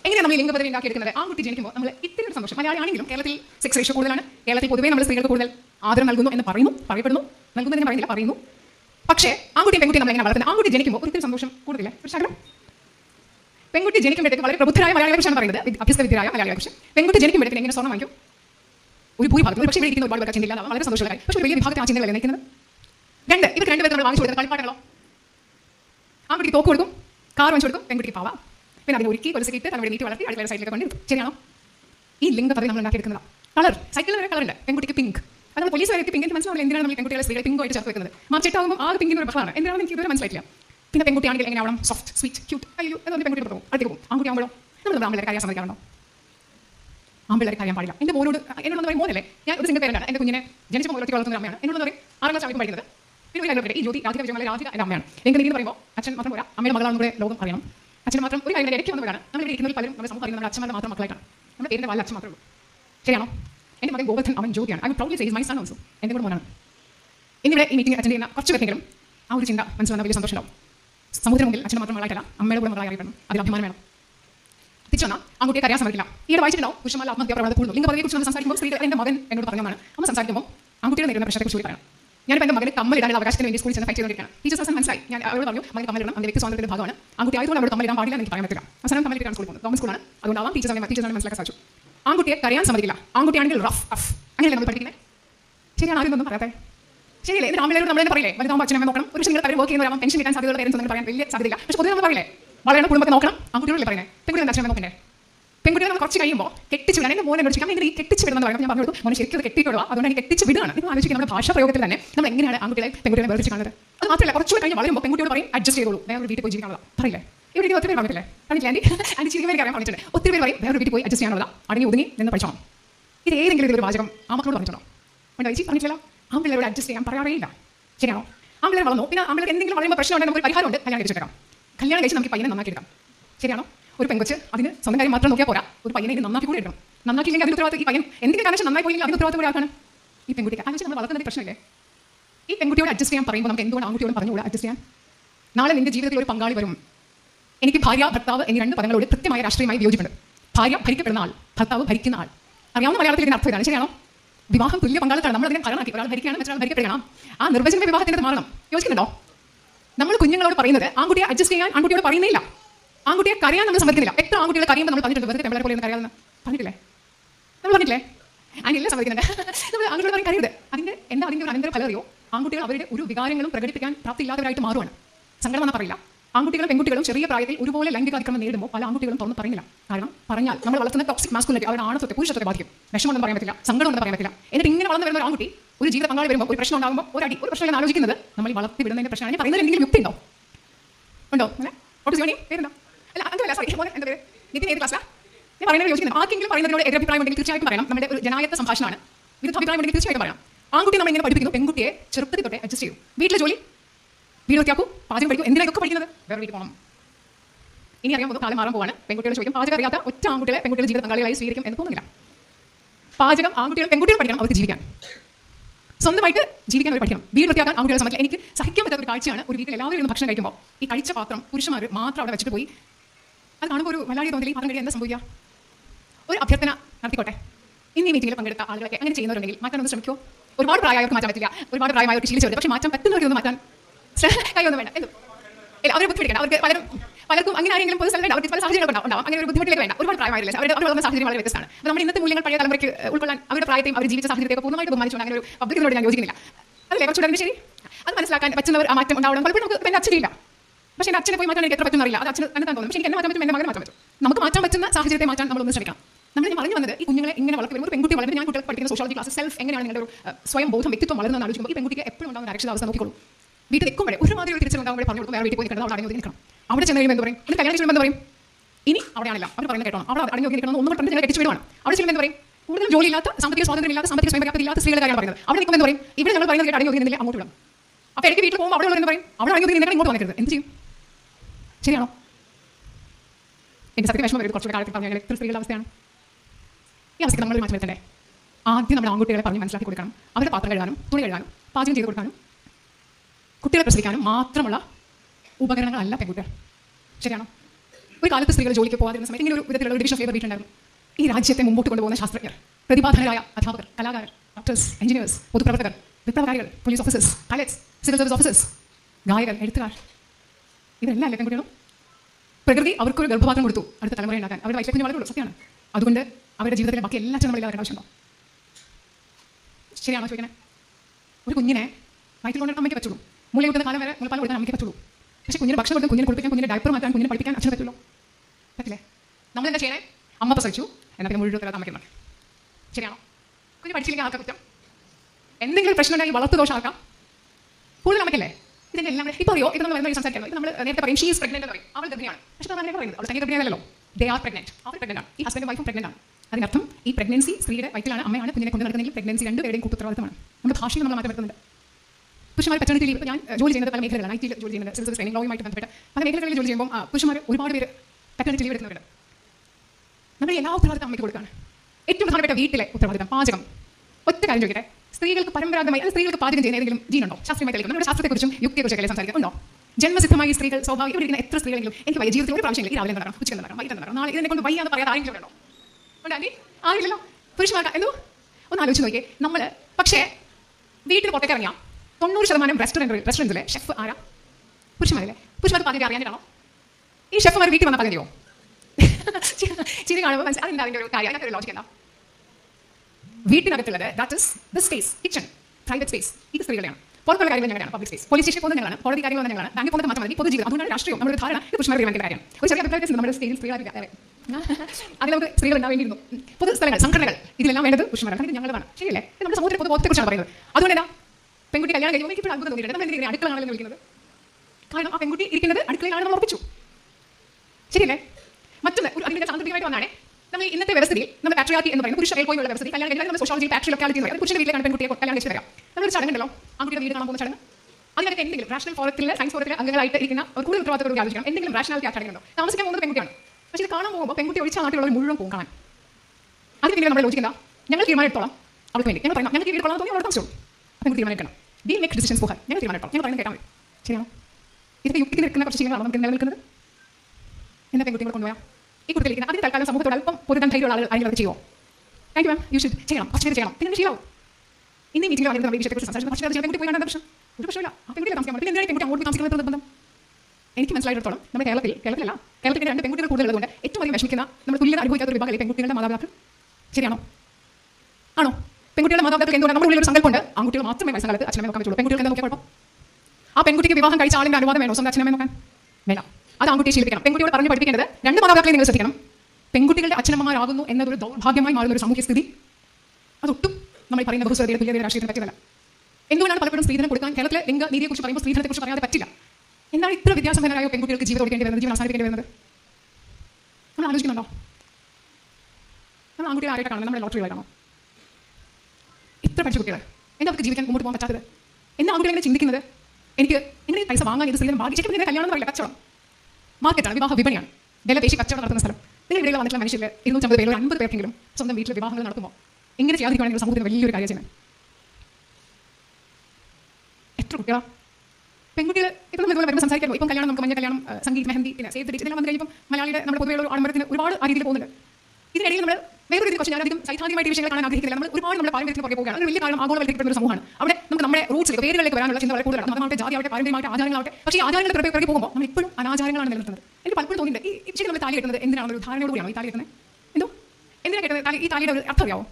എങ്ങനെയാണ് നമ്മൾ ഈ ലിംഗപദവി ഉണ്ടാക്കി എടുക്കുന്നത് ആ കുട്ടി ജനിക്കുമ്പോൾ നമ്മൾ ഇത്തിരി ഒരു സന്തോഷം. മലയാളിയാണെങ്കിലും കേരളത്തിൽ സെക്സ് റേഷ്യോ കൂടുതലാണ്. കേരളത്തിൽ പൊതുവേ നമ്മൾ സ്ത്രീകൾക്ക് കൂടുതൽ ആദരം നൽകുന്നു എന്ന് പറയുന്നു പറയപ്പെടുന്നു. നൽകുന്നതിന് പറയുന്നില്ല പറയുന്നു. പക്ഷേ ആൺകുട്ടി പെൺകുട്ടി നമ്മൾ എങ്ങനെ വളർത്തുന്നത്? ആൺകുട്ടി ജനിക്കുമ്പോൾ ഒരിക്കലും സന്തോഷം കൂടുതലില്ല? ഒരു ശകലം. പെൺകുട്ടി ജനിക്കുമ്പോഴത്തേക്ക് വളരെ പ്രബുദ്ധരായ മലയാളികളെ കുറിച്ചാണ് പറയുന്നത്. അഭ്യസ്ത വിദ്യരായ മലയാളികളെ കുറിച്ച്. പെൺകുട്ടി ജനിക്കുമ്പോഴത്തേക്ക് എങ്ങനെ സ്വർണം വാങ്ങിക്കും? ഒരു ഭൂരിഭാഗം പക്ഷേ ഇവിടെ ഇരിക്കുന്ന ഒരുപാട് പേർക്ക് ചിന്തയില്ല വളരെ സന്തോഷമുള്ള കാര്യം. പക്ഷേ വലിയ വിഭാഗത്തെ ആ ചിന്തകൾ നയിക്കുന്നത് രണ്ട് ഇവർ രണ്ടുപേർക്ക് നമ്മൾ വാങ്ങിച്ചു കൊടുക്കുന്ന കളിപ്പാട്ടങ്ങളോ? ആൺകുട്ടിക്ക് തോക്ക് കൊടുക്കും കാർ വാങ്ങിച്ചു കൊടുക്കും പെൺകുട്ടിക്ക് പാവ. പിന്നെ അതിനെ ഒരുക്കി കൊലസ് കിട്ടി നമ്മുടെ നീട്ടി വളർത്തി അടുത്ത സൈഡിലേക്ക് കൊണ്ട് ശരിയാണോ? ഈ ലിംഗ പദവി നമ്മൾ ഉണ്ടാക്കിയെടുക്കുന്നതാണ് കളർ സൈക്കിളിൽ വരെ കളറുണ്ട് പെൺകുട്ടിക്ക് പിങ്ക് അത് നമ്മൾ പോലീസ് വരെ പിങ്ക് മനസ്സിലാവില്ല എന്തിനാണ് നമ്മൾ പെൺകുട്ടികളെ സ്ത്രീകളെ പിങ്ക് ആയിട്ട് ചേർത്ത് വെക്കുന്നത്? മറിച്ചിട്ടാകുമ്പോൾ ആ പിങ്കിന് ഒരു ബഹളമാണ് എന്തിനാണെന്ന് എനിക്ക് ഇതുവരെ മനസ്സിലായിട്ടില്ല. പിന്നെ പെൺകുട്ടിയാണെങ്കിൽ എങ്ങനെ ആവണം? സോഫ്റ്റ് സ്വീറ്റ് ക്യൂട്ട് അയ്യോ എന്ന് പെൺകുട്ടി പോകും. അടുത്തേക്ക് പോകും. ആൺകുട്ടി ആകുമ്പോഴോ നമ്മൾ ആമ്പിളരെ കാര്യം സമ്മതിക്കാറുണ്ടോ ആമ്പിളെ കാര്യം പാടില്ല. എന്റെ മോനോട് എന്നോട് പറയും മോനല്ലേ? ഞാൻ ഒരു സിംഗിൾ പേരാണ് എന്റെ കുഞ്ഞിനെ ജനിച്ച മുതലൊക്കെ വളർത്തുന്ന അമ്മയാണ്. എന്നോട് പറയും ആറാം ക്ലാസ് ആയിരിക്കും പഠിക്കുന്നത്? പിന്നെ ഒരു ഈ ജ്യോതി രാധിക വിജയമാല രാധിക എന്റെ അമ്മയാണ്. എനിക്ക് നീ പറയുമ്പോൾ അച്ഛൻ മാത്രം പോരാ? അമ്മയുടെ മകളാണെന്ന് കൂടെ ലോകം അറിയണം. അച്ഛൻ മാത്രം ഒരു കാര്യം ഇടയ്ക്ക് വന്നവരാണ്. നമ്മൾ ഇവിടെ ഇരിക്കുന്നതിൽ പലരും നമ്മുടെ സമൂഹം അറിയുന്ന നമ്മുടെ അച്ഛന്മാരുടെ മാത്രം മക്കളായിട്ടാണ്. നമ്മുടെ പേരിന്റെ വാല അച്ഛൻ മാത്രമേ ഉള്ളൂ. ശരിയാണോ? എന്റെ മകൻ ഗോവർദ്ധൻ അവൻ ജ്യോതിയാണ്. I proudly say my son also എന്റെ കൂടെ മോനാണ്. ഇന്നിവിടെ ഈ മീറ്റിംഗ് അറ്റൻഡ് ചെയ്യുന്ന കുറച്ച് പേരെങ്കിലും ആ ഒരു ചിന്ത മനസ്സിൽ വന്ന വലിയ സന്തോഷമുണ്ടാവും. സമുദ്രം മുമ്പിൽ അച്ഛൻ മാത്രം മകളായിട്ടല്ല അമ്മയുടെ കൂടെ മകളായി അറിയപ്പെടണം അതിൽ അഭിമാനം വേണം. തിരിച്ചു വന്നാൽ ആൺകുട്ടിയെ കരയാൻ സമ്മതിക്കില്ല. ഈയിടെ വായിച്ചിട്ടുണ്ടാവും പുരുഷന്മാരുടെ ആത്മഹത്യ പ്രവണത കൂടുന്നു. ലിംഗപദവിയെ കുറിച്ച് നമ്മൾ സംസാരിക്കുമ്പോൾ സ്ത്രീകൾ എന്റെ മകൻ എന്നോട് പറഞ്ഞതാണ് അമ്മ സംസാരിക്കുമ്പോൾ ആൺകുട്ടികൾ നേരിടുന്ന പ്രശ്നത്തെക്കുറിച്ച് പറയണം ഞാനിപ്പോൾ എന്റെ മകനെ കമ്മലിടാനുള്ള അവകാശത്തിന് വേണ്ടി സ്കൂളിൽ ചെന്ന് ഫൈറ്റ് ചെയ്തുകൊണ്ടിരിക്കുകയാണ്. ടീച്ചേഴ്സ് അവസാനം മനസ്സിലായി ഞാൻ അവരോട് പറഞ്ഞു മകൻ കമ്മലിടണം അതിന്റെ വ്യക്തി സ്വാതന്ത്ര്യത്തിന്റെ ഭാഗമാണ്. ആൺകുട്ടി ആയതുകൊണ്ട് അവരോട് കമ്മലിടാൻ പാടില്ല എനിക്ക് പറയാൻ പറ്റില്ല. അവസാനം കമ്മലിട്ടാണ് സ്കൂളിൽ പോകുന്നത്. തോമസ് സ്കൂളാണ്. അതുകൊണ്ടാവാം ടീച്ചേഴ്സ് ടീച്ചേഴ്സ് മനസ്സിലാക്കാൻ സാധിച്ചു. ആൺകുട്ടിയെ കരയാൻ സമ്മതിക്കില്ല. ആൺകുട്ടിയാണെങ്കിൽ റഫ് അഫ് അങ്ങനെയല്ല നമ്മൾ പഠിക്കുന്നത് ശരിയാണ് ആരും ഒന്നും പറയാതെ ശരിയല്ലേ? ആമ്പിളോട് നമ്മൾ തന്നെ പറയില്ലേ? വലുതാകുമ്പോൾ അച്ഛനമ്മ നോക്കണം. ഒരു നിങ്ങൾ വർക്ക് ചെയ്യുന്നവരാകുമ്പോൾ പെൻഷൻ കിട്ടാൻ സാധ്യതയുള്ള പേരൻസ് ഒന്നും പറയാൻ വലിയ സാധ്യതയില്ല. പക്ഷേ പൊതുവെ നമ്മൾ പറയില്ലേ? വളരെ കുടുംബത്തെ നോക്കണം. ആൺകുട്ടികളല്ലേ പറയുന്നത് പെൺകുട്ടി അച്ഛനമ്മ നോക്കണ്ടേ പെൺകുട്ടികൾ കുറച്ച് കഴിയുമ്പോൾ കെട്ടിച്ച് വിടാൻ. മോനെ എന്നോട് ചോദിക്കാം ഈ കെട്ടിച്ച് വിടുന്ന പറയുമ്പോൾ ഞാൻ പറഞ്ഞു കൊടുത്തു മോനെ ശരിക്കും കെട്ടിയിട്ടുള്ള അതുകൊണ്ട് എനിക്ക് കെട്ടിച്ച് വിടുകയാണ്. ഇത് ആലോചിക്കുക നമ്മുടെ ഭാഷ പ്രയോഗത്തിൽ തന്നെ നമ്മൾ എങ്ങനെയാണ് ആൺകുട്ടികളെ പെൺകുട്ടികളെ വേർതിരിച്ച് കാണുന്നത് അത് മാത്രമല്ല കുറച്ചുകൂടി കഴിഞ്ഞ് വളരുമ്പോൾ പെൺകുട്ടിയോട് പറയും അഡ്ജസ്റ്റ് ചെയ്തോളൂ. വേറെ വീട്ടിൽ പോയി ജീവിക്കാനുള്ള പറയില്ലേ? ഇവിടെ ഒത്തിരി പേര് പറഞ്ഞിട്ടില്ലേ? പറഞ്ഞിട്ടില്ല ആന്റി ആന്റി ചിരി പേര് അറിയാൻ പറഞ്ഞിട്ടുണ്ട് ഒത്തിരി പേര് പറയും വേറെ വീട്ടിൽ പോയി അഡ്ജസ്റ്റ് ചെയ്യാനുള്ള അടങ്ങി ഒതുങ്ങി നിന്ന് പഠിച്ചോ ഇത് ഏതെങ്കിലും ഒരു വാചകം ആ മക്കളോട് പറഞ്ഞിട്ടുണ്ടോ? ഉണ്ടോ? ചേച്ചി പറഞ്ഞിട്ടില്ല ആ പിള്ളേരോട് അഡ്ജസ്റ്റ് ചെയ്യാൻ പറയാറില്ല ശരിയാണോ? ആ പിള്ളേർ വളർന്നു. പിന്നെ ആ പിള്ളേർ എന്തെങ്കിലും പറയുമ്പോൾ പ്രശ്നമുണ്ടെങ്കിൽ നമുക്ക് ഒരു പരിഹാരമുണ്ട്. കല്യാണം കഴിച്ചിട്ടാം കല്യാണം കഴിച്ച് നമുക്ക് പയ്യനെ നന്നാക്കി എടുക്കാം. ശരിയാണോ? ഒരു പെങ്കൊച്ച് അതിന് സ്വന്തം കാര്യം മാത്രം നോക്കിയാൽ പോരാ. ഒരു പയ്യനെ ഇത് നന്നാക്കി കൂടി എടുക്കണം നന്നാക്കിയില്ലെങ്കിൽ അതിന് ഉത്തരവാദിത്തം ഈ പയ്യൻ. എന്തെങ്കിലും കാരണം നന്നായി പോയില്ലെങ്കിൽ അതിന് ഉത്തരവാദിത്തം കൂടി ആക്കണം ഈ പെൺകുട്ടിക്ക്. ആലോചിച്ച് നമ്മൾ വളർത്തുന്നത് പ്രശ്നമില്ലേ? ഈ പെൺകുട്ടിയോട് അഡ്ജസ്റ്റ് ചെയ്യാൻ പറയുമ്പോൾ നമുക്ക് എന്തുകൊണ്ട് ആൺകുട്ടിയോട് പറഞ്ഞുകൂടാ അഡ്ജസ്റ്റ് ചെയ്യാൻ? നാളെ നിന്റെ ജീവിതത്തിൽ ഒരു പങ്കാളി വരും. എനിക്ക് ഭാര്യ ഭർത്താവ് എന്നീ രണ്ട് പദങ്ങളോട് കൃത്യമായ രാഷ്ട്രീയമായി വിയോജിപ്പുണ്ട്. ഭാര്യ ഭരിക്കപ്പെടുന്ന ആൾ ഭർത്താവ് ഭരിക്കുന്ന ആൾ. അറിയാവുന്ന മലയാളത്തിൽ ഇതിന് അർത്ഥം ഇതാണ്. ശരിയാണോ? വിവാഹം തുല്യ പങ്കാളിത്താണ് നമ്മൾ അതിനെ കാരണമാക്കി ഒരാൾ ഭരിക്കുകയാണ് മറ്റൊരാൾ ഭരിക്കപ്പെടണം ആ നിർവചന വിവാഹത്തിന്റെ മാറണം. യോജിക്കുന്നുണ്ടോ? നമ്മൾ കുഞ്ഞുങ്ങളോട് പറയുന്നത് ആൺകുട്ടിയെ അഡ്ജസ്റ്റ് ചെയ്യാൻ ആൺകുട്ടിയോട് പറയുന്നില്ല ആൺകുട്ടിയെ കരയാൻ നമ്മൾ സമ്മതിക്കുന്നില്ല. എത്ര ആൺകുട്ടികളെ കരയുമ്പോൾ നമ്മൾ പറഞ്ഞിട്ടുണ്ട്? വെറുതെ പെമ്പിളെ പോലെ ഒന്ന് കരയാമെന്ന് പറഞ്ഞിട്ടില്ലേ? നമ്മൾ പറഞ്ഞിട്ടില്ലേ? അതിനെല്ലാം സമ്മതിക്കുന്നുണ്ട്. (laughs) നമ്മൾ ആൺകുട്ടികൾ പറയും കരയരുത് അതിന്റെ എന്താ അതിന്റെ ഒരു അനന്തര ഫലറിയോ ആൺകുട്ടികൾ അവരുടെ ഒരു വികാരങ്ങളും പ്രകടിപ്പിക്കാൻ പ്രാപ്തിയില്ലാത്തവരായിട്ട് മാറുവാണ്. സങ്കടം വന്നാൽ പറയില്ല. ആൺകുട്ടികളും പെൺകുട്ടികളും ചെറിയ പ്രായത്തിൽ ഒരുപോലെ ലൈംഗിക അതിക്രമം നേടുമ്പോൾ പല ആൺകുട്ടികളും തുറന്ന് പറയുന്നില്ല. കാരണം പറഞ്ഞാൽ നമ്മൾ വളർത്തുന്ന ടോക്സിക് മാസ്കുലിറ്റി അവരുടെ ആണത്വത്തെ പുരുഷത്തെ ബാധിക്കും. വിഷമമെന്ന് പറയാൻ പറ്റില്ല. സങ്കടം ഒന്നും പറയാൻ പറ്റില്ല. എന്നിട്ട് ഇങ്ങനെ വളർന്നു വരുന്ന ഒരു ആൺകുട്ടി ഒരു ജീവിത പങ്കാളി വരുമ്പോൾ ഒരു പ്രശ്നം ഉണ്ടാകുമ്പോൾ ഒരു അടി ഒരു പ്രശ്നം ആലോചിക്കുന്നത് നമ്മൾ വളർത്തി വിടുന്നതിന്റെ പ്രശ്നമാണ്. പറയുന്നത് എന്തെങ്കിലും യുക്തി ഉണ്ടോ? ഉണ്ടോ? അങ്ങനെ പേരുണ്ടോ അല്ല അങ്ങനെയല്ല സോറി മോനെ എന്താ പേര് നിതിൻ ഏത് ക്ലാസ്സാണ് ഞാൻ പറയുന്നത് യോജിക്കുന്നത് ആർക്കെങ്കിലും പറയുന്നതിനോട് എതിരഭിപ്രായം ഉണ്ടെങ്കിൽ തീർച്ചയായിട്ടും പറയണം. നമ്മുടെ ഒരു ജനായത്ത സംഭാഷണമാണ്. വിരുദ്ധ അഭിപ്രായം ഉണ്ടെങ്കിൽ തീർച്ചയായിട്ടും പറയണം ആൺകുട്ടി നമ്മൾ ഇങ്ങനെ പഠിപ്പിക്കുന്നു പെൺകുട്ടിയെ ചെറുപ്പത്തിൽ തൊട്ടേ അഡ്ജസ്റ്റ് ചെയ്യും. വീട്ടിലെ ജോലി വീട് വൃത്തിയാക്കൂ പാചകം പഠിക്കും എന്തിനൊക്കെ പഠിക്കുന്നത്? വേറെ വീട്ടിൽ പോകണം ഇനി പോകുന്നു കാലം മാറാൻ പോവാണ്. പെൺകുട്ടികളെ ചോദിക്കും പാചകം അറിയാത്ത ഒറ്റ ആൺകുട്ടികളെ പെൺകുട്ടികൾ ജീവിത പങ്കാളികളായി സ്വീകരിക്കും എന്ന് തോന്നുന്നില്ല. പാചകം ആൺകുട്ടികൾ പെൺകുട്ടികൾ പഠിക്കണം അവർക്ക് ജീവിക്കാൻ. സ്വന്തമായിട്ട് ജീവിക്കാൻ അവർ പഠിക്കണം. വീട് വൃത്തിയാക്കാൻ ആൺകുട്ടികളെ സംബന്ധിച്ച് എനിക്ക് സഹിക്കാൻ പറ്റാത്ത ഒരു കാഴ്ചയാണ് ഒരു വീട്ടിൽ എല്ലാവരും ഭക്ഷണം കഴിക്കുമ്പോൾ. ഈ കഴിച്ച പാത്രം പുരുഷന്മാർ മാത്രം അവിടെ വെച്ചിട്ട് പോയി അത് കാണുമ്പോൾ ഒരു വല്ലാതെ തോന്നലി മാത്രം കഴിയാൻ എന്താ സംഭവിക്കുക? ഒരു അഭ്യർത്ഥന നടത്തിക്കോട്ടെ. ഇന്ന് ഈ മീറ്റിംഗിൽ പങ്കെടുത്ത ആളുകളൊക്കെ അങ്ങനെ ചെയ്യുന്നവരുണ്ടെങ്കിൽ മാറ്റാൻ ഒന്ന് ശ്രമിക്കോ. ഒരുപാട് പ്രായമായവർക്ക് മാറ്റാൻ പറ്റില്ല. ഒരുപാട് പ്രായമായവർക്ക് ശീലിച്ചവർ പക്ഷേ മാറ്റാൻ പറ്റുന്നവരൊന്നും മാറ്റാൻ കൈയൊന്നും വേണ്ട. എന്തോ. ഇല്ല അവരെ ബുദ്ധിമുട്ടിക്കണം അവർക്ക് പലരും പലർക്കും അങ്ങനെ ആരെങ്കിലും പൊതു സ്ഥലം അവർക്ക് പല സാഹചര്യങ്ങൾ ഉണ്ടാവും. അങ്ങനെ ഒരു ബുദ്ധിമുട്ടിലേക്ക് വേണ്ട. ഒരുപാട് പ്രായമായില്ല അവരുടെ അവർ വളർന്ന സാഹചര്യം വളരെ വ്യത്യസ്തമാണ്. അപ്പോൾ നമ്മുടെ ഇന്നത്തെ മൂല്യങ്ങൾ പഴയ തലമുറയ്ക്ക് ഉൾക്കൊള്ളാൻ അവരുടെ പ്രായത്തെയും അവർ ജീവിച്ച സാഹചര്യത്തെ പൂർണമായിട്ട് ബഹുമാനിച്ചുകൊണ്ട് അങ്ങനെ ഒരു പബ്ലിക്കിനോട് ഞാൻ യോജിക്കുന്നില്ല. അതല്ലേ? കുറച്ചുകൂടെ ശരി? അത് മനസ്സിലാക്കാൻ പറ്റുന്നവർ ആ മാറ്റം ഉണ്ടാവണം. പലപ്പോഴും നമുക്ക് പിന്നെ അച്ഛനില്ല പക്ഷേ എന്റെ അച്ഛനെ പോയി മാറ്റാൻ എനിക്ക് എത്ര പറ്റുന്ന അറിയില്ല അത് അച്ഛന് തന്നെ തോന്നുന്നു പക്ഷേ എനിക്ക് എന്നെ മാറ്റാൻ പറ്റും എന്റെ മകനെ മാറ്റാൻ പറ്റും. നമുക്ക് മാറ്റാൻ പറ്റുന്ന സാഹചര്യത്തെ മാറ്റാൻ നമ്മൾ ഒന്ന് ശ്രമിക്കാം നമ്മൾ ഞാൻ പറഞ്ഞു വന്നത് ഈ കുഞ്ഞുങ്ങളെ ഇങ്ങനെ വളർത്തി വരുമ്പോൾ പെൺകുട്ടി വളരുന്നത് ഞാൻ കുട്ടികൾ പഠിക്കുന്ന സോഷ്യോളജി ക്ലാസ് സെൽഫ് എങ്ങനെയാണ് നിങ്ങളുടെ ഒരു സ്വയം ബോധം വ്യക്തിത്വം വളരുന്നതെന്ന് ആലോചിക്കുമ്പോൾ ഈ പെൺകുട്ടിക്ക് എപ്പോഴും ഉണ്ടാകുന്ന അരക്ഷിതാവസ്ഥ നോക്കിക്കോളൂ. വീട്ടിൽ നിൽക്കുമ്പോഴേ ഒരുമാതിരി ഒരു തിരിച്ചുണ്ടാകുമ്പോൾ പറഞ്ഞു കൊടുക്കും വേറെ വീട്ടിൽ പോയി നിൽക്കണം അവിടെ അടങ്ങി നിൽക്കണം. അവിടെ ചെന്ന് കഴിയുമ്പോൾ എന്ത് പറയും? എന്നിട്ട് കല്യാണം ചെയ്യുമ്പോൾ എന്ത് പറയും. ഇനി അവിടെയാണല്ല അവർ പറയുന്നത് കേട്ടോ അവിടെ അടങ്ങി നോക്കി നിൽക്കണം ഒന്നും പറഞ്ഞു ഞാൻ കെട്ടിച്ചു വിടുവാണ്. അവിടെ ചെല്ലുമ്പോൾ എന്ന് പറയും? കൂടുതൽ ജോലിയില്ലാത്ത സാമ്പത്തിക സ്വാതന്ത്ര്യം ഇല്ലാത്ത സാമ്പത്തിക സ്വയം പര്യാപ്തം ഇല്ലാത്ത സ്ത്രീകളെ കാര്യമാണ് പറയുന്നത്. അവിടെ നിൽക്കുമ്പോൾ എന്ത് പറയും? ഇവിടെ ഞങ്ങൾ പറയുന്നത് കേട്ട് അടങ്ങി നോക്കി നിന്നില്ല? അങ്ങോട്ട് വിടാം. അപ്പോൾ ഇടയ്ക്ക് വീട്ടിൽ പോകുമ്പോൾ അവിടെ ഉള്ളവരെന്ന് പറയും? അവിടെ അടങ്ങി ഒതുങ്ങി നിന്നിട്ട് ഇങ്ങോട്ട് വന്നിരുന്നത് എന്ത് ചെയ്യും? ശരിയാണോ? എന്റെ സത്യം വിഷമം വരുന്നത് കുറച്ചുകൂടെ കാലത്തിൽ പറഞ്ഞാൽ എത്ര സ്ത്രീകളുടെ അവസ്ഥയാണ്. ഈ അവസ്ഥ നമ്മൾ മാറ്റി വരുത്തണ്ടേ? ആദ്യം നമ്മുടെ ആൺകുട്ടികളെ പറഞ്ഞ് മനസ്സിലാക്കി കൊടുക്കണം. അവരുടെ പാത്രം കഴുകാനും തുണി കഴുകാനും പാചകം ചെയ്ത് കൊടുക്കാനും കുട്ടികളെ പ്രസവിക്കാനും മാത്രമുള്ള ഉപകരണങ്ങളല്ല പെൺകുട്ടികൾ. ശരിയാണോ? ഒരു കാലത്ത് സ്ത്രീകൾ ജോലിക്ക് പോകാതിരുന്ന സമയത്ത് ഇങ്ങനെ ഒരു വിധത്തിലുള്ള ഡിവിഷൻ ഓഫ് ലേബർ വീട്ടുണ്ടായിരുന്നു ഈ രാജ്യത്തെ മുമ്പോട്ട് കൊണ്ടുപോകുന്ന ശാസ്ത്രജ്ഞർ പ്രതിഭാധനരായ അധ്യാപകർ കലാകാരർ ഡോക്ടേഴ്സ് എഞ്ചിനീയേഴ്സ് പൊതുപ്രവർത്തകർ വിപ്ലവകാരികൾ police officers pilots civil service officers ഗായകർ എഴുത്തുകാർ ഇവരെല്ലാം അല്ലേ പെൺകുട്ടികളും? പ്രകൃതി അവർക്കൊരു ഗർഭപാത്രം കൊടുത്തു അടുത്ത തലമുറ ഉണ്ടാക്കാൻ അവരുടെ വളരെ വളരുള്ളൂ സത്യമാണ്. അതുകൊണ്ട് അവരുടെ ജീവിതത്തിലെ ബാക്കി എല്ലാ നമ്മൾ ഇല്ലാതെ ആവശ്യമുണ്ടോ? ശരിയാണോ ചോദിക്കണേ? ഒരു കുഞ്ഞിനെ വയറ്റിൽ കൊണ്ടിട്ട് അമ്മയ്ക്ക് പറ്റുള്ളൂ. മൂല കൊടുക്കുന്ന കാലം വരെ മുലപ്പാൽ കൊടുക്കാൻ അമ്മയ്ക്ക് പറ്റുള്ളൂ. പക്ഷേ കുഞ്ഞിന് ഭക്ഷണം കൊടുക്കാൻ കുഞ്ഞിനെ കുളിപ്പിക്കാൻ കുഞ്ഞിനെ ഡയപ്പർ മാറ്റാൻ കുഞ്ഞിനെ പഠിപ്പിക്കാൻ അച്ഛന് പറ്റുള്ളൂ. പറ്റില്ലേ? നമ്മൾ എന്താ ചെയ്യണേ? അമ്മ പ്രസവിച്ചു. എന്നാൽ പിന്നെ മുഴുവൻ അമ്മയ്ക്ക് അമ്മയ്ക്കുണ്ട് ശരിയാണോ? കുഞ്ഞ് പഠിച്ചില്ലെങ്കിൽ ആൾക്കാർ കുറ്റം? എന്തെങ്കിലും പ്രശ്നം ഉണ്ടെങ്കിൽ വളർത്തു ദോഷം ആക്കാം കൂടുതൽ അമ്മയ്ക്കല്ലേ? ഇതിന്റെ എല്ലാം ഇപ്പോൾ അറിയോ? ഇത് നമ്മൾ വരുന്ന സംസാരിക്കുന്നത് നമ്മൾ നേരത്തെ പറയും ഷീസ് പ്രഗ്നന്റ് എന്ന് പറയും. അവൾ ഗർഭിണിയാണ്. പക്ഷേ അത് അങ്ങനെ പറയുന്നത്. അവൾ തന്നെ ഗർഭിണിയല്ലോ they R pregnant our pregnant ആണ്. ഈ ഹസ്ബൻഡ് വൈഫും പ്രഗ്നന്റ് ആണ്. അതിനർത്ഥം ഈ പ്രഗ്നൻസി സ്ത്രീയുടെ വയറ്റിലാണ് അമ്മയാണ്. കുഞ്ഞിനെ കൊണ്ട് നടക്കുന്നെങ്കിൽ പ്രഗ്നൻസി രണ്ടുപേരുടെയും കൂട്ടുത്തരവാദിത്തമാണ് നമ്മുടെ ഭാഷയിൽ നമ്മൾ മാറ്റം വരുത്തുന്നുണ്ട്. പുരുഷന്മാർ പറ്റണിറ്റി ലീവ് ഞാൻ ജോലി ചെയ്യുന്നത് പല മേഖലകളാണ് ഐ ടിയിൽ ജോലി ചെയ്യുന്നത് സിവിൽ സർവീസ് ട്രെയിനിങ് ലോയുമായിട്ട് ബന്ധപ്പെട്ട് പല മേഖലകളിൽ ജോലി ചെയ്യുമ്പോൾ പുരുഷന്മാർ ഒരുപാട് പേര് പറ്റണിറ്റി ലീവ് എടുക്കുന്നുണ്ട് നമ്മൾ എല്ലാ ഉത്തരവാദിത്തം അമ്മയ്ക്ക് കൊടുക്കുകയാണ് ഏറ്റവും പ്രധാനപ്പെട്ട വീട്ടിലെ ഉത്തരവാദിത്തം പാചകം. ഒറ്റ കാര്യം ചോദിക്കട്ടെ. സ്ത്രീകൾക്ക് പരമ്പരാഗതമായി അത് സ്ത്രീകൾക്ക് പാചകം ചെയ്യുന്ന ഏതെങ്കിലും ജീനുണ്ടോ ശാസ്ത്രീയമായി തെളിയിക്കും നമ്മുടെ ശാസ്ത്രത്തെക്കുറിച്ചും യുക്തിയെക്കുറിച്ചൊക്കെ സംസാരിക്കുന്നുണ്ടോ ജന്മസിദ്ധമായി സ്ത്രീകൾ സ്വാഭാവികം ഇരിക്കുന്ന എത്ര സ്ത്രീകളെങ്കിലും എനിക്ക് വയ്യ ജീവിതത്തിൽ ഒരു പ്രാവശ്യം രാവിലെ നടക്കണം ഉച്ചയ്ക്ക് നടക്കണം വൈകിട്ട് നടക്കണം നാളെ ഇതിനെ കൊണ്ട് വയ്യാന്ന് പറയാതെ ആരെങ്കിലും ഉണ്ടോ ഉണ്ടാക്കി ആരില്ലല്ലോ പുരുഷന്മാർക്ക്? എന്തോ? ഒന്ന് ആലോചിച്ച് നോക്കിയേ. നമ്മൾ പക്ഷേ വീട്ടിൽ പുറത്തേക്ക് ഇറങ്ങിയാൽ തൊണ്ണൂറ് ശതമാനം റെസ്റ്റോറന്റ് റെസ്റ്റോറന്റിലെ ഷെഫ് ആരാ? പുരുഷന്മാരല്ലേ? പുരുഷന്മാർക്ക് പാചകം അറിയാനാണോ ഈ ഷെഫുമാർ വീട്ടിൽ വന്നാൽ പാചകം ചിരി കാണുമ്പോൾ മനസ്സിലായി അതെന്താ അതിന്റെ ഒരു കാര്യം? അതിന്റെ ഒരു ലോജിക്ക് എന്താ? വീട്ടിനകത്തുള്ളത്. That is the space kitchen private space ഇത് സ്ത്രീകളെയാണ് പുറത്തുള്ള കാര്യങ്ങൾ ഞങ്ങളാണ് പബ്ലിക് സ്പേസ് പോലീസ് സ്റ്റേഷൻ പോകുന്ന ഞങ്ങളാണ് കോടതി കാര്യങ്ങൾ ഞങ്ങളാണ് ബാങ്കിൽ പോകുന്നത് മാറ്റം മതി. പൊതുജീവിതം. അതുകൊണ്ടാണ് രാഷ്ട്രീയം നമ്മുടെ ധാരണ. പുരുഷന്മാരുടെ ഭയങ്കര കാര്യം ഒരു ചെറിയ അഭിപ്രായത്തിൽ നമ്മുടെ സ്റ്റേജിൽ സ്ത്രീകളാവില്ല അതെ. അതിൽ നമുക്ക് സ്ത്രീകൾ ഉണ്ടാവേണ്ടിയിരുന്നു. പൊതു സ്ഥലങ്ങൾ സംഘടനകൾ ഇതിലെല്ലാം വേണ്ടത് പുരുഷന്മാരാണ്. ഇത് ഞങ്ങളാണ് ശരിയല്ലേ? നമ്മുടെ സമൂഹത്തിൽ പൊതുബോധത്തെക്കുറിച്ചാണ് പറയുന്നത്. അതുകൊണ്ട് എന്താ? പെൺകുട്ടി കല്യാണം കഴിയുമ്പോൾ എനിക്ക് അത്ഭുതം തോന്നിയിട്ടുണ്ട് നമ്മൾ എന്തിനാണ് അടുക്കളാണെന്ന് വിളിക്കുന്നത്? കാരണം ആ പെൺകുട്ടി ഇരിക്കുന്നത് അടുക്കളയിലാണ് നമ്മൾ ഉറപ്പിച്ചു. ശരിയല്ലേ? മറ്റൊന്ന് ഒരു അതിന്റെ സാങ്കേതികമായിട്ട് വന്നാണ്. നമ്മൾ ഇന്നത്തെ വ്യവസ്ഥയിൽ നമ്മൾ പാട്രിയാക്കി എന്ന് പറയുന്ന പുരുഷ പോയുള്ള വ്യവസ്ഥയിൽ കല്യാണം കഴിഞ്ഞാൽ നമ്മൾ സോഷ്യോളജി പാട്രി ലൊക്കാലിറ്റി എന്ന് പറയുന്നത് പുരുഷന്റെ വീട്ടിലെ പെൺകുട്ടിയെ കല്യാണം കഴിച്ചു തരാം നമ്മളൊരു ചടങ്ങുണ്ടല്ലോ. ആൺകുട്ടിയുടെ വീട് കാണാൻ പോകുന്ന ചടങ്ങ്. അതിനകത്ത് എന്തെങ്കിലും റാഷണൽ ഫോറത്തിൽ സയൻസ് ഫോറത്തിൽ അംഗങ്ങളായിട്ട് ഇരിക്കുന്ന ഒരു കൂടുതൽ ഉത്തരവാദിത്തത്തോട് ആലോചിക്കണം. എന്തെങ്കിലും റാഷണാലിറ്റി ആ ചടങ്ങുണ്ടോ താമസിക്കാൻ പോകുന്നത് പെൺകുട്ടിയാണ്. പക്ഷേ ഇത് കാണാൻ പോകുമ്പോൾ പെൺകുട്ടി ഒഴിച്ച നാട്ടിലുള്ള മുഴുവൻ പോകും കാണാൻ. അതിന് വേണ്ടി നമ്മൾ ലോചിക്കുന്ന ഞങ്ങൾ തീരുമാനം അവൾക്ക് വേണ്ടി. ഞങ്ങൾ പറയാം ഞങ്ങൾക്ക് വീട് കൊള്ളാൻ തോന്നി അവിടെ താമസിച്ചോളൂ. പെൺകുട്ടി തീരുമാനം എടുക്കണം വി മേക്ക് ഡിസിഷൻസ് പോകാൻ ഞങ്ങൾ തീരുമാനിക്കണം ഞങ്ങൾ പറയുന്നത് കേട്ടാൽ മതി. ശരിയാണോ? ഇതൊക്കെ യുക്തി നിൽക്കുന്ന കുറച്ച് ശീലങ്ങളാണ് നമുക്ക് നിലനിൽക്കുന്നത് എന്ന പെൺകുട്ടികളെ കൊണ്ടുപോയാൽ ഈ കുട്ടികളിരിക്കുന്ന അതിന് തൽക്കാലം സമൂഹത്തോട് അല്പം പൊരുതാൻ ധൈര്യമുള്ള ആളുകൾ അതിൽ അത് ചെയ്യുമോ thank you ma'am you should ചെയ്യണം. കുറച്ച് ചെയ്യണം. പിന്നെ ചെയ്യാവും? ഇനി മീറ്റിംഗിൽ വന്നിട്ട് നമ്മൾ ഈ വിഷയത്തെക്കുറിച്ച് സംസാരിച്ചു. അത് പെൺകുട്ടി പോയി കാണാൻ പ്രശ്നം. ഒരു പ്രശ്നമില്ല ആ പെൺകുട്ടി താമസിക്കാൻ പിന്നെ എന്തിനാണ് പെൺകുട്ടി അങ്ങോട്ട് താമസിക്കുന്നത് എത്ര എനിക്ക് മനസ്സിലായിടത്തോളം നമ്മുടെ കേരളത്തിൽ കേരളത്തിലല്ല കേരളത്തിൽ രണ്ട് പെൺകുട്ടികൾ കൂടുതലുള്ളതുകൊണ്ട് ഏറ്റവും അധികം വിഷമിക്കുന്ന നമ്മൾ തുല്യത അനുഭവിക്കാത്ത ഒരു വിഭാഗം പെൺകുട്ടികളുടെ മാതാപിതാക്കൾ? ശരിയാണോ? ആണോ? പെൺകുട്ടികളുടെ മാതാപിതാക്കൾ എന്തുകൊണ്ട് നമ്മുടെ ഉള്ളിൽ ഒരു സങ്കല്പമുണ്ട്? ആൺകുട്ടികൾ മാത്രമേ വയസ്സകാലത്ത് അച്ഛനമ്മ നോക്കാൻ പറ്റുള്ളൂ. പെൺകുട്ടികൾ എന്താ നോക്കിയാൽ കുഴപ്പം ആ പെൺകുട്ടിക്ക് വിവാഹം കഴിച്ച ആളിന്റെ അനുവാദം വേണോ സ്വന്തം അച്ഛനമ്മ നോക്കാൻ? വേണ്ട. ആൺകുട്ടിയെ ശീലിപ്പിക്കണം. പെൺകുട്ടിയോട് പറഞ്ഞ് പഠിപ്പിക്കേണ്ടത് രണ്ട് മാതാപിതാക്കളെ നിങ്ങൾ ശ്രദ്ധിക്കണം. പെൺകുട്ടികളുടെ അച്ഛനമ്മമാരാകുന്നു എന്നതൊരു ദൗർഭാഗ്യമായി മാറുന്ന ഒരു സാമൂഹ്യ സ്ഥിതി. അതൊട്ടും നമ്മൾ പറയുന്ന ബഹുസ്വതയുടെ തുല്യതയുടെ രാഷ്ട്രീയത്തിന് പറ്റിയതല്ല. എന്തുകൊണ്ടാണ് പലപ്പോഴും സ്ത്രീധനം കൊടുക്കാൻ കേരളത്തിലെ ലിംഗ നീതിയെക്കുറിച്ച് പറയുമ്പോൾ സ്ത്രീധനത്തെക്കുറിച്ച് പറയാതെ പറ്റില്ല? എന്താണ് ഇത്ര വിദ്യാസമ്പന്നരായ പെൺകുട്ടികൾക്ക് ജീവിതം കൊടുക്കേണ്ടി വരുന്നത് ജീവൻ അവസാനിപ്പിക്കേണ്ടി വരുന്നത്? നമ്മൾ ആലോചിക്കുന്നുണ്ടോ? നമ്മൾ ആൺകുട്ടികൾ ആരായിട്ട് കാണുന്നത്? നമ്മുടെ ലോട്ടറികളാണോ ഇത്ര പഠിച്ച കുട്ടികൾ എന്താ ജീവിക്കാൻ മുമ്പോട്ട് പോകാൻ പറ്റാത്തത്? എന്നാ ആൺകുട്ടികൾ ഇങ്ങനെ ചിന്തിക്കുന്നത്? എനിക്ക് എങ്ങനെ പൈസ വാങ്ങാൻ ഇത് സ്ത്രീധനം ഭാഗ്യം കല്യാണം എന്ന് പറയില്ല കച്ചവടം. മാർക്കറ്റാണ് വിവാഹ വിപണിയാണ്. വില പേശി കച്ചവടം നടത്തുന്ന സ്ഥലം. നിങ്ങൾ ഇവിടെ വന്നിട്ടുള്ള മനുഷ്യർ ഇരുന്നൂറ്റമ്പത് പേര് ഒരു അൻപത് പേർക്കെങ്കിലും സ്വന്തം വീട്ടിൽ വിവാഹങ്ങൾ നടത്തുമ്പോൾ ഇങ്ങനെ ചെയ്യാതിരിക്കുകയാണെങ്കിൽ സമൂഹത്തിന് വലിയൊരു കാര്യം ചെയ്യുന്നത്? എത്ര കുട്ടികളാ? പെൺകുട്ടികൾ ഇപ്പം നമ്മൾ ഇതുപോലെ വരുമ്പോൾ സംസാരിക്കാൻ ഇപ്പം കല്യാണം നമുക്ക് മഞ്ഞ കല്യാണം സംഗീത മെഹന്തി പിന്നെ സേവ് ഇതെല്ലാം വന്നു കഴിയുമ്പോൾ മലയാളിയുടെ നമ്മുടെ പൊതുവെയുള്ള ആഡംബരത്തിന് ഒരുപാട് ആ രീതിയിൽ പോകുന്നുണ്ട്. ഇതിനിടയിൽ നമ്മൾ വേറൊരു ക്വസ്റ്റ് ഞാൻ അധികം സൈദ്ധാന്തികമായിട്ട് വിഷയങ്ങൾ കാണാൻ ആഗ്രഹിക്കില്ല നമ്മൾ ഒരുപാട് നമ്മുടെ പാരമ്പര്യത്തിന് പുറകെ പോകുകയാണ് ഒരു വലിയ കാലം ആഗോളവൽക്കരിക്കപ്പെടുന്ന ഒരു സമൂഹമാണ്. അവിടെ നമുക്ക് നമ്മുടെ റൂട്ട്സിലേക്ക് പേരുകളിലേക്ക് വരാനുള്ള ചിന്ത വളരെ കൂടുതലാണ് മതമാവട്ടെ ജാതിയാവട്ടെ പാരമ്പര്യമായിട്ട് ആചാരങ്ങളാവട്ടെ. പക്ഷേ ആചാരങ്ങളുടെ പുറകെ പുറകെ പോകുമ്പോൾ നമ്മൾ ഇപ്പോഴും അനാചാരങ്ങളാണ് നിലനിർത്തുന്നത്. എനിക്ക് പലപ്പോഴും തോന്നിയിട്ടുണ്ട്. ഈ ശരി നമ്മൾ താലി കെട്ടുന്നത് എന്തിനാണ് ഒരു ധാരണയോട് കൂടിയാണോ ഈ താലി കെട്ടുന്നത്? എന്തോ? എന്തിനാ കെട്ടുന്നത്? താലി ഈ താലിയുടെ ഒരു അർത്ഥം അറിയാവോ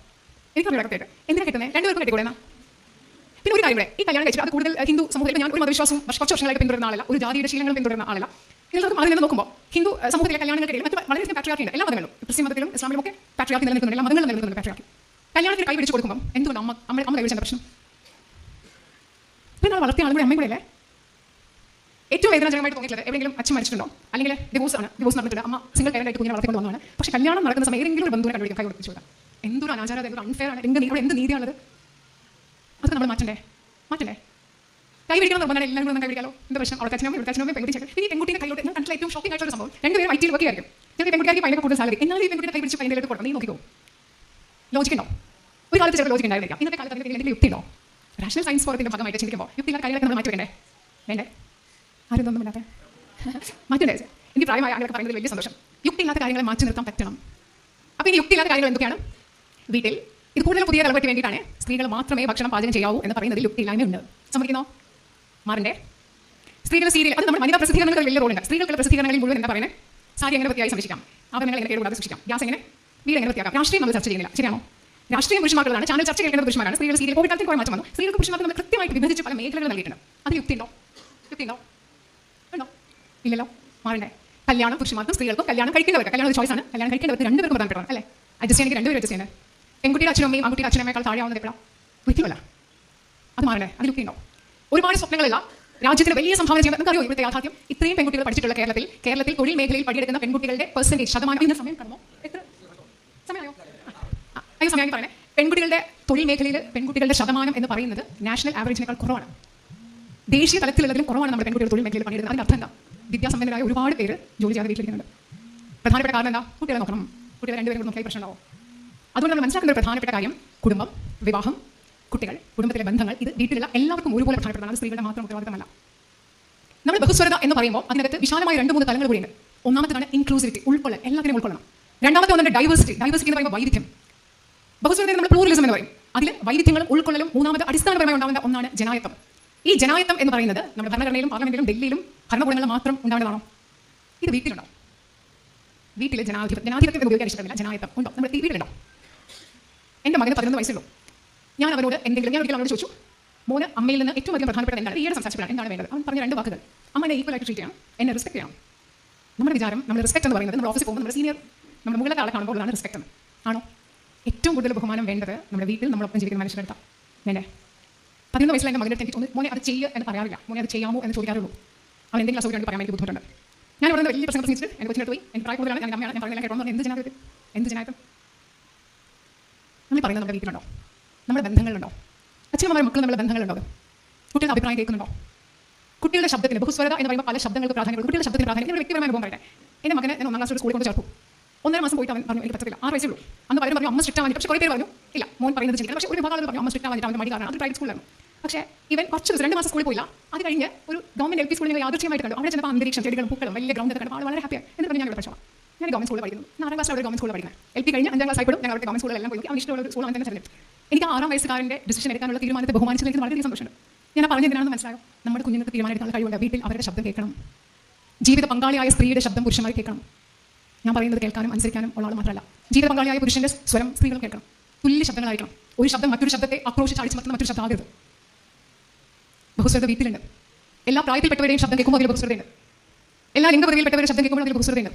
എനിക്കറിയാം കറക്റ്റായിട്ട് എന്തിനാ കെട്ടുന്നത്? രണ്ടുപേർക്കും കെട്ടിക്കൂടെ പിന്നെ ഒരു കാര്യം ഈ കല്യാണം കഴിച്ചിട്ട് അത് കൂടുതൽ ഹിന്ദു സമൂഹത്തിൽ ഞാൻ ഒരു മതവിശ്വാസം കുറച്ച് വർഷങ്ങളായിട്ട് പിന്തുടരുന്ന ആളല്ല. ഒരു ജാതിയുടെ ശീലങ്ങൾ പിന്തുടരുന്ന ആളല്ല. നിങ്ങൾക്ക് അതിൽ നിന്ന് നോക്കുമ്പോൾ ഹിന്ദു സമൂഹത്തിലെ കല്യാണങ്ങൾക്കിടയിൽ മറ്റ് വളരെയധികം പാട്രിയാക്കി ഉണ്ട്. എല്ലാ മതങ്ങളിലും ക്രിസ്ത്യൻ മതത്തിലും ഇസ്ലാമിലും ഒക്കെ പാട്രിയാക്കി നിലനിൽക്കുന്നുണ്ട്. മതങ്ങൾ മതങ്ങളിലും നിലനിൽക്കുന്നുണ്ട് പാട്രിയാക്കി കല്യാണത്തിന് കൈ പിടിച്ച് കൊടുക്കുമ്പോൾ എന്തുകൊണ്ട് അമ്മ അമ്മ അമ്മ കൈ പ്രശ്നം? പിന്നെ വളർത്തിയ ആളുകൂടെ അമ്മയും കൂടെ അല്ലേ ഏറ്റവും വേദനാജനകമായിട്ട് തോന്നിയിട്ടുള്ളത് എവിടെയെങ്കിലും അച്ഛൻ മരിച്ചിട്ടുണ്ടോ? അല്ലെങ്കിൽ ഡിവോഴ്സ് ആണ് ഡിവോഴ്സ് നടന്നിട്ടുണ്ട് അമ്മ സിംഗിൾ പേരന്റ് ആയിട്ട് കുഞ്ഞിനെ വളർത്തിക്കൊണ്ട് വന്നതാണ്. പക്ഷേ കല്യാണം നടക്കുന്ന സമയം ഏതെങ്കിലും ഒരു ബന്ധുവിനെ കണ്ടുപിടിക്കും കൈ കൊടുപ്പിച്ചു എന്തൊരു അനാചാരം എന്തൊരു അൺഫെയർ ആണ് എന്ത് അവിടെ എന്ത് നീതിയാണത്? നമ്മൾ മാറ്റണ്ടേ? മാറ്റണ്ടേ? കൈ പിടിക്കണം നിർബന്ധമാണ് എല്ലാവരും കൂടെ ഒന്ന് കൈ പിടിക്കാലോ. എന്താ പ്രശ്നം? അവിടെ അച്ഛനും ഇവിടെ അച്ഛനും പെൺകുട്ടി ചേട്ടൻ ഈ പെൺകുട്ടിയെ കൈയിലോട്ട് ഞാൻ കണ്ടില്ല ഏറ്റവും ഷോക്കിംഗ് ആയിട്ടുള്ള സംഭവം. രണ്ടുപേരും ഐ ടിയിൽ വർക്ക് ആയിരിക്കും ചിലപ്പോൾ പെൺകുട്ടിക്ക് ഭയങ്കര കൂടുതൽ സാലറി എന്നാലും ഈ പെൺകുട്ടിയെ കൈ പിടിച്ച് പൈന്റെ കൊടുക്കണം നീ നോക്കിക്കോ. ലോജിക്കുണ്ടോ ഒരു കാലത്ത് ചിലപ്പോൾ ലോജിക്ക് ഉണ്ടായിരിക്കാം ഇന്നത്തെ കാലത്ത് അതിന് എന്തെങ്കിലും യുക്തി ഉണ്ടോ? രാഷണൽ സയൻസ് ഫോറത്തിന്റെ ഭാഗമായിട്ട് ചിന്തിക്കുമ്പോൾ യുക്തിയില്ലാത്ത കാര്യങ്ങളൊക്കെ നമ്മൾ മാറ്റി വേണ്ടേ വേണ്ടേ? ആരും ഒന്നും ഇല്ലാത്ത മാറ്റണ്ടേ? എനിക്ക് പ്രായമായ ആളുകളൊക്കെ പറയുന്നത് വലിയ സന്തോഷം. യുക്തിയില്ലാത്ത കാര്യങ്ങളെ മാറ്റി നിർത്താൻ പറ്റണം. അപ്പോൾ ഈ യുക്തിയില്ലാത്ത കാര്യങ്ങൾ എന്തൊക്കെയാണ്? വീട്ടിൽ ഇത് കൂടുതൽ പുതിയ തലമുറയ്ക്ക് വേണ്ടിയിട്ടാണ് സ്ത്രീകൾ മാത്രമേ ഭക്ഷണം പാചകം ചെയ്യാവൂ എന്ന് പറയുന്നതിൽ യുക്തിയില്ലായ്മയുണ്ട്. സമ്മതിക്കുന്നോ? മാറണ്ടേ സ്ത്രീകളുടെ സീരിയൽ അത് നമ്മുടെ വനിതാ പ്രസിദ്ധീകരണങ്ങളിൽ വലിയ റോളുണ്ട്. സ്ത്രീകളുടെ പ്രസിദ്ധീകരണങ്ങളിൽ മുഴുവൻ എന്താ പറയുന്നത് സാരി എങ്ങനെ വൃത്തിയായി സംരക്ഷിക്കാം. ആഭരണങ്ങൾ എങ്ങനെ കേടുകൂടാതെ സൂക്ഷിക്കാം. ഗ്യാസ് എങ്ങനെ? വീട് എങ്ങനെ വൃത്തിയാക്കാം? രാഷ്ട്രീയം നമ്മൾ ചർച്ച ചെയ്യുന്നില്ല. ശരിയാണോ? രാഷ്ട്രീയ പുരുഷന്മാർക്കുള്ളതാണ്. ചാനൽ ചർച്ച കേൾക്കുന്ന പുരുഷന്മാരാണ്. സ്ത്രീകൾ സീരിയൽ കോവിഡ് കാലത്തിൽ കുറേ മാറ്റം വന്നു. സ്ത്രീകൾക്ക് പുരുഷന്മാർക്ക് നമ്മൾ കൃത്യമായിട്ട് വിഭജിച്ച് പല മേഖലകൾ നൽകിയിട്ടുണ്ട്. അത് യുക്തിയുണ്ടോ? യുക്തിയുണ്ടോ? ഉണ്ടോ? ഇല്ലല്ലോ? മാറണ്ടേ കല്യാണം പുരുഷന്മാർക്കും സ്ത്രീകൾക്കും കല്യാണം കഴിക്കുന്നവർക്ക്. കല്യാണം ഒരു ചോയ്സാണ്. കല്യാണം കഴിക്കേണ്ടവർക്ക് രണ്ടുപേർക്കും പ്രധാനപ്പെട്ടതാണ് അല്ലേ? അഡ്ജസ്റ്റ് ചെയ്യണമെങ്കിൽ രണ്ടുപേരും അഡ്ജസ്റ്റ് ചെയ്യുന്നത് പെൺകുട്ടിയുടെ അച്ഛനും അമ്മയും ആൺകുട്ടിയുടെ അച്ഛനമ്മയേക്കാൾ താഴെയാവുന്നത് എപ്പോഴാണ് ഒരിക്കലുമല്ല അത് മാറണേ അത് യുക്തിയുണ്ടോ? ഒരുപാട് സ്വപ്നങ്ങളില്ല രാജ്യത്തിന് വലിയ സംഭാവന ചെയ്യാൻ നമുക്ക് അറിയോ ഇവിടുത്തെ യാഥാർത്ഥ്യം? ഇത്രയും പെൺകുട്ടികൾ പഠിച്ചിട്ടുള്ള കേരളത്തിൽ കേരളത്തിൽ തൊഴിൽ മേഖലയിൽ പണിയെടുക്കുന്ന പെൺകുട്ടികളുടെ പെർസെന്റേജ് ശതമാനം. ഇന്ന് സമയം കടമോ എത്ര? സമയമായോ? സമയം പറയണേ. പെൺകുട്ടികളുടെ തൊഴിൽ മേഖലയിൽ പെൺകുട്ടികളുടെ ശതമാനം എന്ന് പറയുന്നത് നാഷണൽ ആവറേജിനേക്കാൾ കുറവാണ്. ദേശീയ തലത്തിലുള്ളതിലും കുറവാണ് നമ്മുടെ പെൺകുട്ടികൾ തൊഴിൽ മേഖലയിൽ പണിയെടുക്കുന്നത്. അതിന്റെ അർത്ഥം എന്താ? വിദ്യാസമ്പന്നരായ ഒരുപാട് പേര് ജോലി ചെയ്യാതെ വീട്ടിലിരിക്കുന്നുണ്ട്. പ്രധാനപ്പെട്ട കാരണം എന്താ? കുട്ടികളെ നോക്കണം. കുട്ടികളെ രണ്ടുപേരും നോക്കിയാൽ പ്രശ്നമുണ്ടാവും അതുകൊണ്ട് നമ്മൾ മനസ്സിലാക്കുന്ന ഒരു പ്രധാനപ്പെട്ട കാര്യം കുടുംബം വിവാഹം കുട്ടികൾ കുടുംബത്തിലെ ബന്ധങ്ങൾ ഇത് വീട്ടിലുള്ള എല്ലാവർക്കും ഒരുപോലെ പ്രധാനപ്പെട്ടതാണ്. സ്ത്രീകളുടെ മാത്രം ഉത്തരവാദിത്തമല്ല. നമ്മൾ ബഹുസ്വരത എന്ന് പറയുമ്പോൾ അതിനകത്ത് വിശാലമായ രണ്ട് മൂന്ന് തലങ്ങൾ കൂടിയുണ്ട്. ഒന്നാമത്തേതാണ് ഇൻക്ലൂസിവിറ്റി ഉൾക്കൊള്ളൽ എല്ലാത്തിനും ഉൾക്കൊള്ളണം. രണ്ടാമത്തെ ഒന്നുണ്ട് ഡൈവേഴ്സിറ്റി ഡൈവേഴ്സിറ്റി എന്ന് പറയുമ്പോൾ വൈവിധ്യം. ബഹുസ്വരതയെ നമ്മൾ പ്ലൂറിലിസം എന്ന് പറയും. അതിൽ വൈവിധ്യങ്ങളും ഉൾക്കൊള്ളലും മൂന്നാമത് അടിസ്ഥാനപരമായി ഉണ്ടാവേണ്ട ഒന്നാണ് ജനായത്വം. ഈ ജനായത്വം എന്ന് പറയുന്നത് നമ്മുടെ ഭരണഘടനയിലും പാർലമെന്റിലും ഡൽഹിയിലും ഭരണകൂടങ്ങളിൽ മാത്രം ഉണ്ടാവേണ്ടതാണോ ഇത് വീട്ടിലുണ്ടോ? വീട്ടിലെ ജനാധിപത്യം ജനാധിപത്യം ഉപയോഗിക്കാൻ ഇഷ്ടമില്ല ജനായത്വം ഉണ്ടോ? നമ്മുടെ ടി വീട്ടിലുണ്ടോ? എന്റെ മകന് പതിനൊന്ന് വയസ്സുള്ളൂ. ഞാൻ അവരോട് എന്തെങ്കിലും ഞാൻ ഒരിക്കലും അവനോട് ചോദിച്ചു മോന് അമ്മയിൽ നിന്ന് ഏറ്റവും അധികം പ്രധാനപ്പെട്ട എന്താണ്? ഈയിടെ സംസാരിച്ചപ്പോഴാണ് എന്താണ് വേണ്ടത്? അവൻ പറഞ്ഞ രണ്ട് വാക്കുകൾ. അമ്മനെ ഈക്വൽ ആയിട്ട് ട്രീറ്റ് ചെയ്യണം. എന്നെ റെസ്പെക്ട് ചെയ്യണം. നമ്മുടെ വിചാരം നമ്മൾ റെസ്പെക്ട് എന്ന് പറയുന്നത് നമ്മൾ ഓഫീസിൽ പോകുമ്പോൾ നമ്മുടെ സീനിയർ നമ്മുടെ മുകളിലത്തെ ആളെ കാണുമ്പോൾ അതാണ് റെസ്പെക്ട് എന്ന്. ആണോ? ഏറ്റവും കൂടുതൽ ബഹുമാനം വേണ്ടത് നമ്മുടെ വീട്ടിൽ നമ്മളൊപ്പം ജീവിക്കുന്ന മനുഷ്യരുടെ വേണ്ടേ? പതിനൊന്ന് വയസ്സിൽ എന്റെ മകനെടുത്ത് എനിക്ക് മോനെ അത് ചെയ്യുക എന്ന് പറയാറില്ല. മോനെ അത് ചെയ്യാമോ എന്ന് ചോദിക്കാറുള്ളൂ. അവൻ എന്തെങ്കിലും അസുഖം പറയാൻ എനിക്ക് ബുദ്ധിമുട്ടുണ്ട്. ഞാൻ ഇവിടെ വലിയ പ്രശ്നം പ്രശ്നിച്ചിട്ട് എന്റെ കൊച്ചിനെ പോയി. എന്റെ പ്രായം കൂടുതലാണ് ഞാൻ അമ്മയാണ് ഞാൻ പറഞ്ഞാൽ കേട്ടോ എന്ന് പറഞ്ഞ്. എന്ത് ജനാധിപത്യം? എന്ത് ജനാധിപത്യം? നമ്മൾ പറയുന്നത് നമ്മുടെ വീട്ടിലുണ്ടോ? നമ്മുടെ ബന്ധങ്ങളുണ്ടോ? അച്ഛനമ്മമാരും മക്കൾ നമ്മുടെ ബന്ധങ്ങളുണ്ടോ? കുട്ടികളുടെ അഭിപ്രായം കേൾക്കുന്നുണ്ടോ? കുട്ടികളുടെ ശബ്ദത്തിന് ബഹുസ്വരത എന്ന് പറയുമ്പോൾ പല ശബ്ദങ്ങൾക്ക് പ്രാധാന്യം. കുട്ടികളുടെ ശബ്ദത്തിന് പ്രാധാന്യം. എന്റെ വ്യക്തിപരമായ അനുഭവം പറയട്ടെ എന്റെ മകനെ ഞാൻ ഒന്നാം ക്ലാസ് സ്കൂളിൽ കൊണ്ട് ചേർത്തു. ഒന്നര മാസം പോയിട്ട് അവൻ പറഞ്ഞു എനിക്ക് പറ്റത്തില്ല. ആറ് വയസ്സേ ഉള്ളൂ. അന്ന് പലരും പറഞ്ഞു അമ്മ സ്ട്രിക്റ്റ് ആവാൻ പക്ഷേ കുറേ പേര് പറഞ്ഞു ഇല്ല മോൻ പറയുന്നത് ചിന്തിക്കണം. പക്ഷേ ഒരു ആളുകൾ പറഞ്ഞു അമ്മ സ്ട്രിക്റ്റ് ആവാൻ അവന്റെ മടി കാരണം അത് പ്രൈവറ്റ് സ്കൂളിലായിരുന്നു പക്ഷേ ഇവൻ കുറച്ച് ദിവസം രണ്ട് മാസം സ്കൂളിൽ പോയില്ല. അത് കഴിഞ്ഞ് ഒരു ഗവൺമെന്റ് എൽ പി സ്കൂളിൽ യാദൃശ്യമായിട്ട് കണ്ടു. അവിടെ ചിലപ്പോൾ അന്തരീക്ഷം ചെടികളും പൂക്കളും വലിയ ഗ്രൗണ്ട് കണ്ടു ആൾ വളരെ ഹാപ്പിയാണ് എന്ന് പറഞ്ഞു ഞാൻ പഠിച്ചോളാം. ഞാൻ ഗവൺമെന്റ് സ്കൂളിൽ പഠിക്കുന്നു. ആറാം ക്ലാസ്സിൽ അവിടെ ഗവൺമെന്റ് സ്കൂളിൽ പഠിക്കുന്നത്. എൽ പി കഴിഞ്ഞ് അഞ്ചാം ക്ലാസ് ആയിപ്പോഴും ഞങ്ങൾ ഗവൺമെന്റ് സ്കൂളിലെല്ലാം പോയി അവൻ ഇഷ്ടമുള്ള അവൻ തന്നെ തിരഞ്ഞെടുത്തു എനിക്ക് ആറാം വയസ്സുകാരന്റെ ഡിസിഷൻ എടുക്കാനുള്ള തീരുമാനത്തെ ബഹുമാനിച്ചതിൽ എനിക്ക് വളരെയധികം സന്തോഷമുണ്ട്. ഞാൻ പറഞ്ഞ എന്തിനാണെന്ന് മനസ്സിലായോ? നമ്മുടെ കുഞ്ഞുങ്ങൾക്ക് തീരുമാനമെടുക്കാനുള്ള കഴിവുണ്ട്. വീട്ടിൽ അവരുടെ ശബ്ദം കേൾക്കണം. ജീവിത പങ്കാളിയായ സ്ത്രീയുടെ ശബ്ദം പുരുഷന്മാർ കേൾക്കണം. ഞാൻ പറയുന്നത് കേൾക്കാനും അനുസരിക്കാനും ഉള്ള ആൾ മാത്രമല്ല. ജീവിത പങ്കാളിയായ പുരുഷന്റെ സ്വരം സ്ത്രീകൾ കേൾക്കണം. തുല്യ ശബ്ദങ്ങളായിരിക്കണം ഒരു ശബ്ദം മറ്റൊരു ശബ്ദത്തെ ആക്രോശിച്ച് അടിച്ച് മറ്റൊരു ശബ്ദം ആകരുത്. ബഹുസ്വരത വീട്ടിലുണ്ട്. എല്ലാ പ്രായത്തിൽപ്പെട്ടവരുടെയും ശബ്ദം കേൾക്കുമ്പോൾ അതിൽ ബഹുസ്വരതയുണ്ട്. എല്ലാ ലിംഗപദവിയിൽപ്പെട്ടവരുടെ ശബ്ദം കേൾക്കുമ്പോൾ അതിൽ ബഹുസ്വരതയുണ്ട്.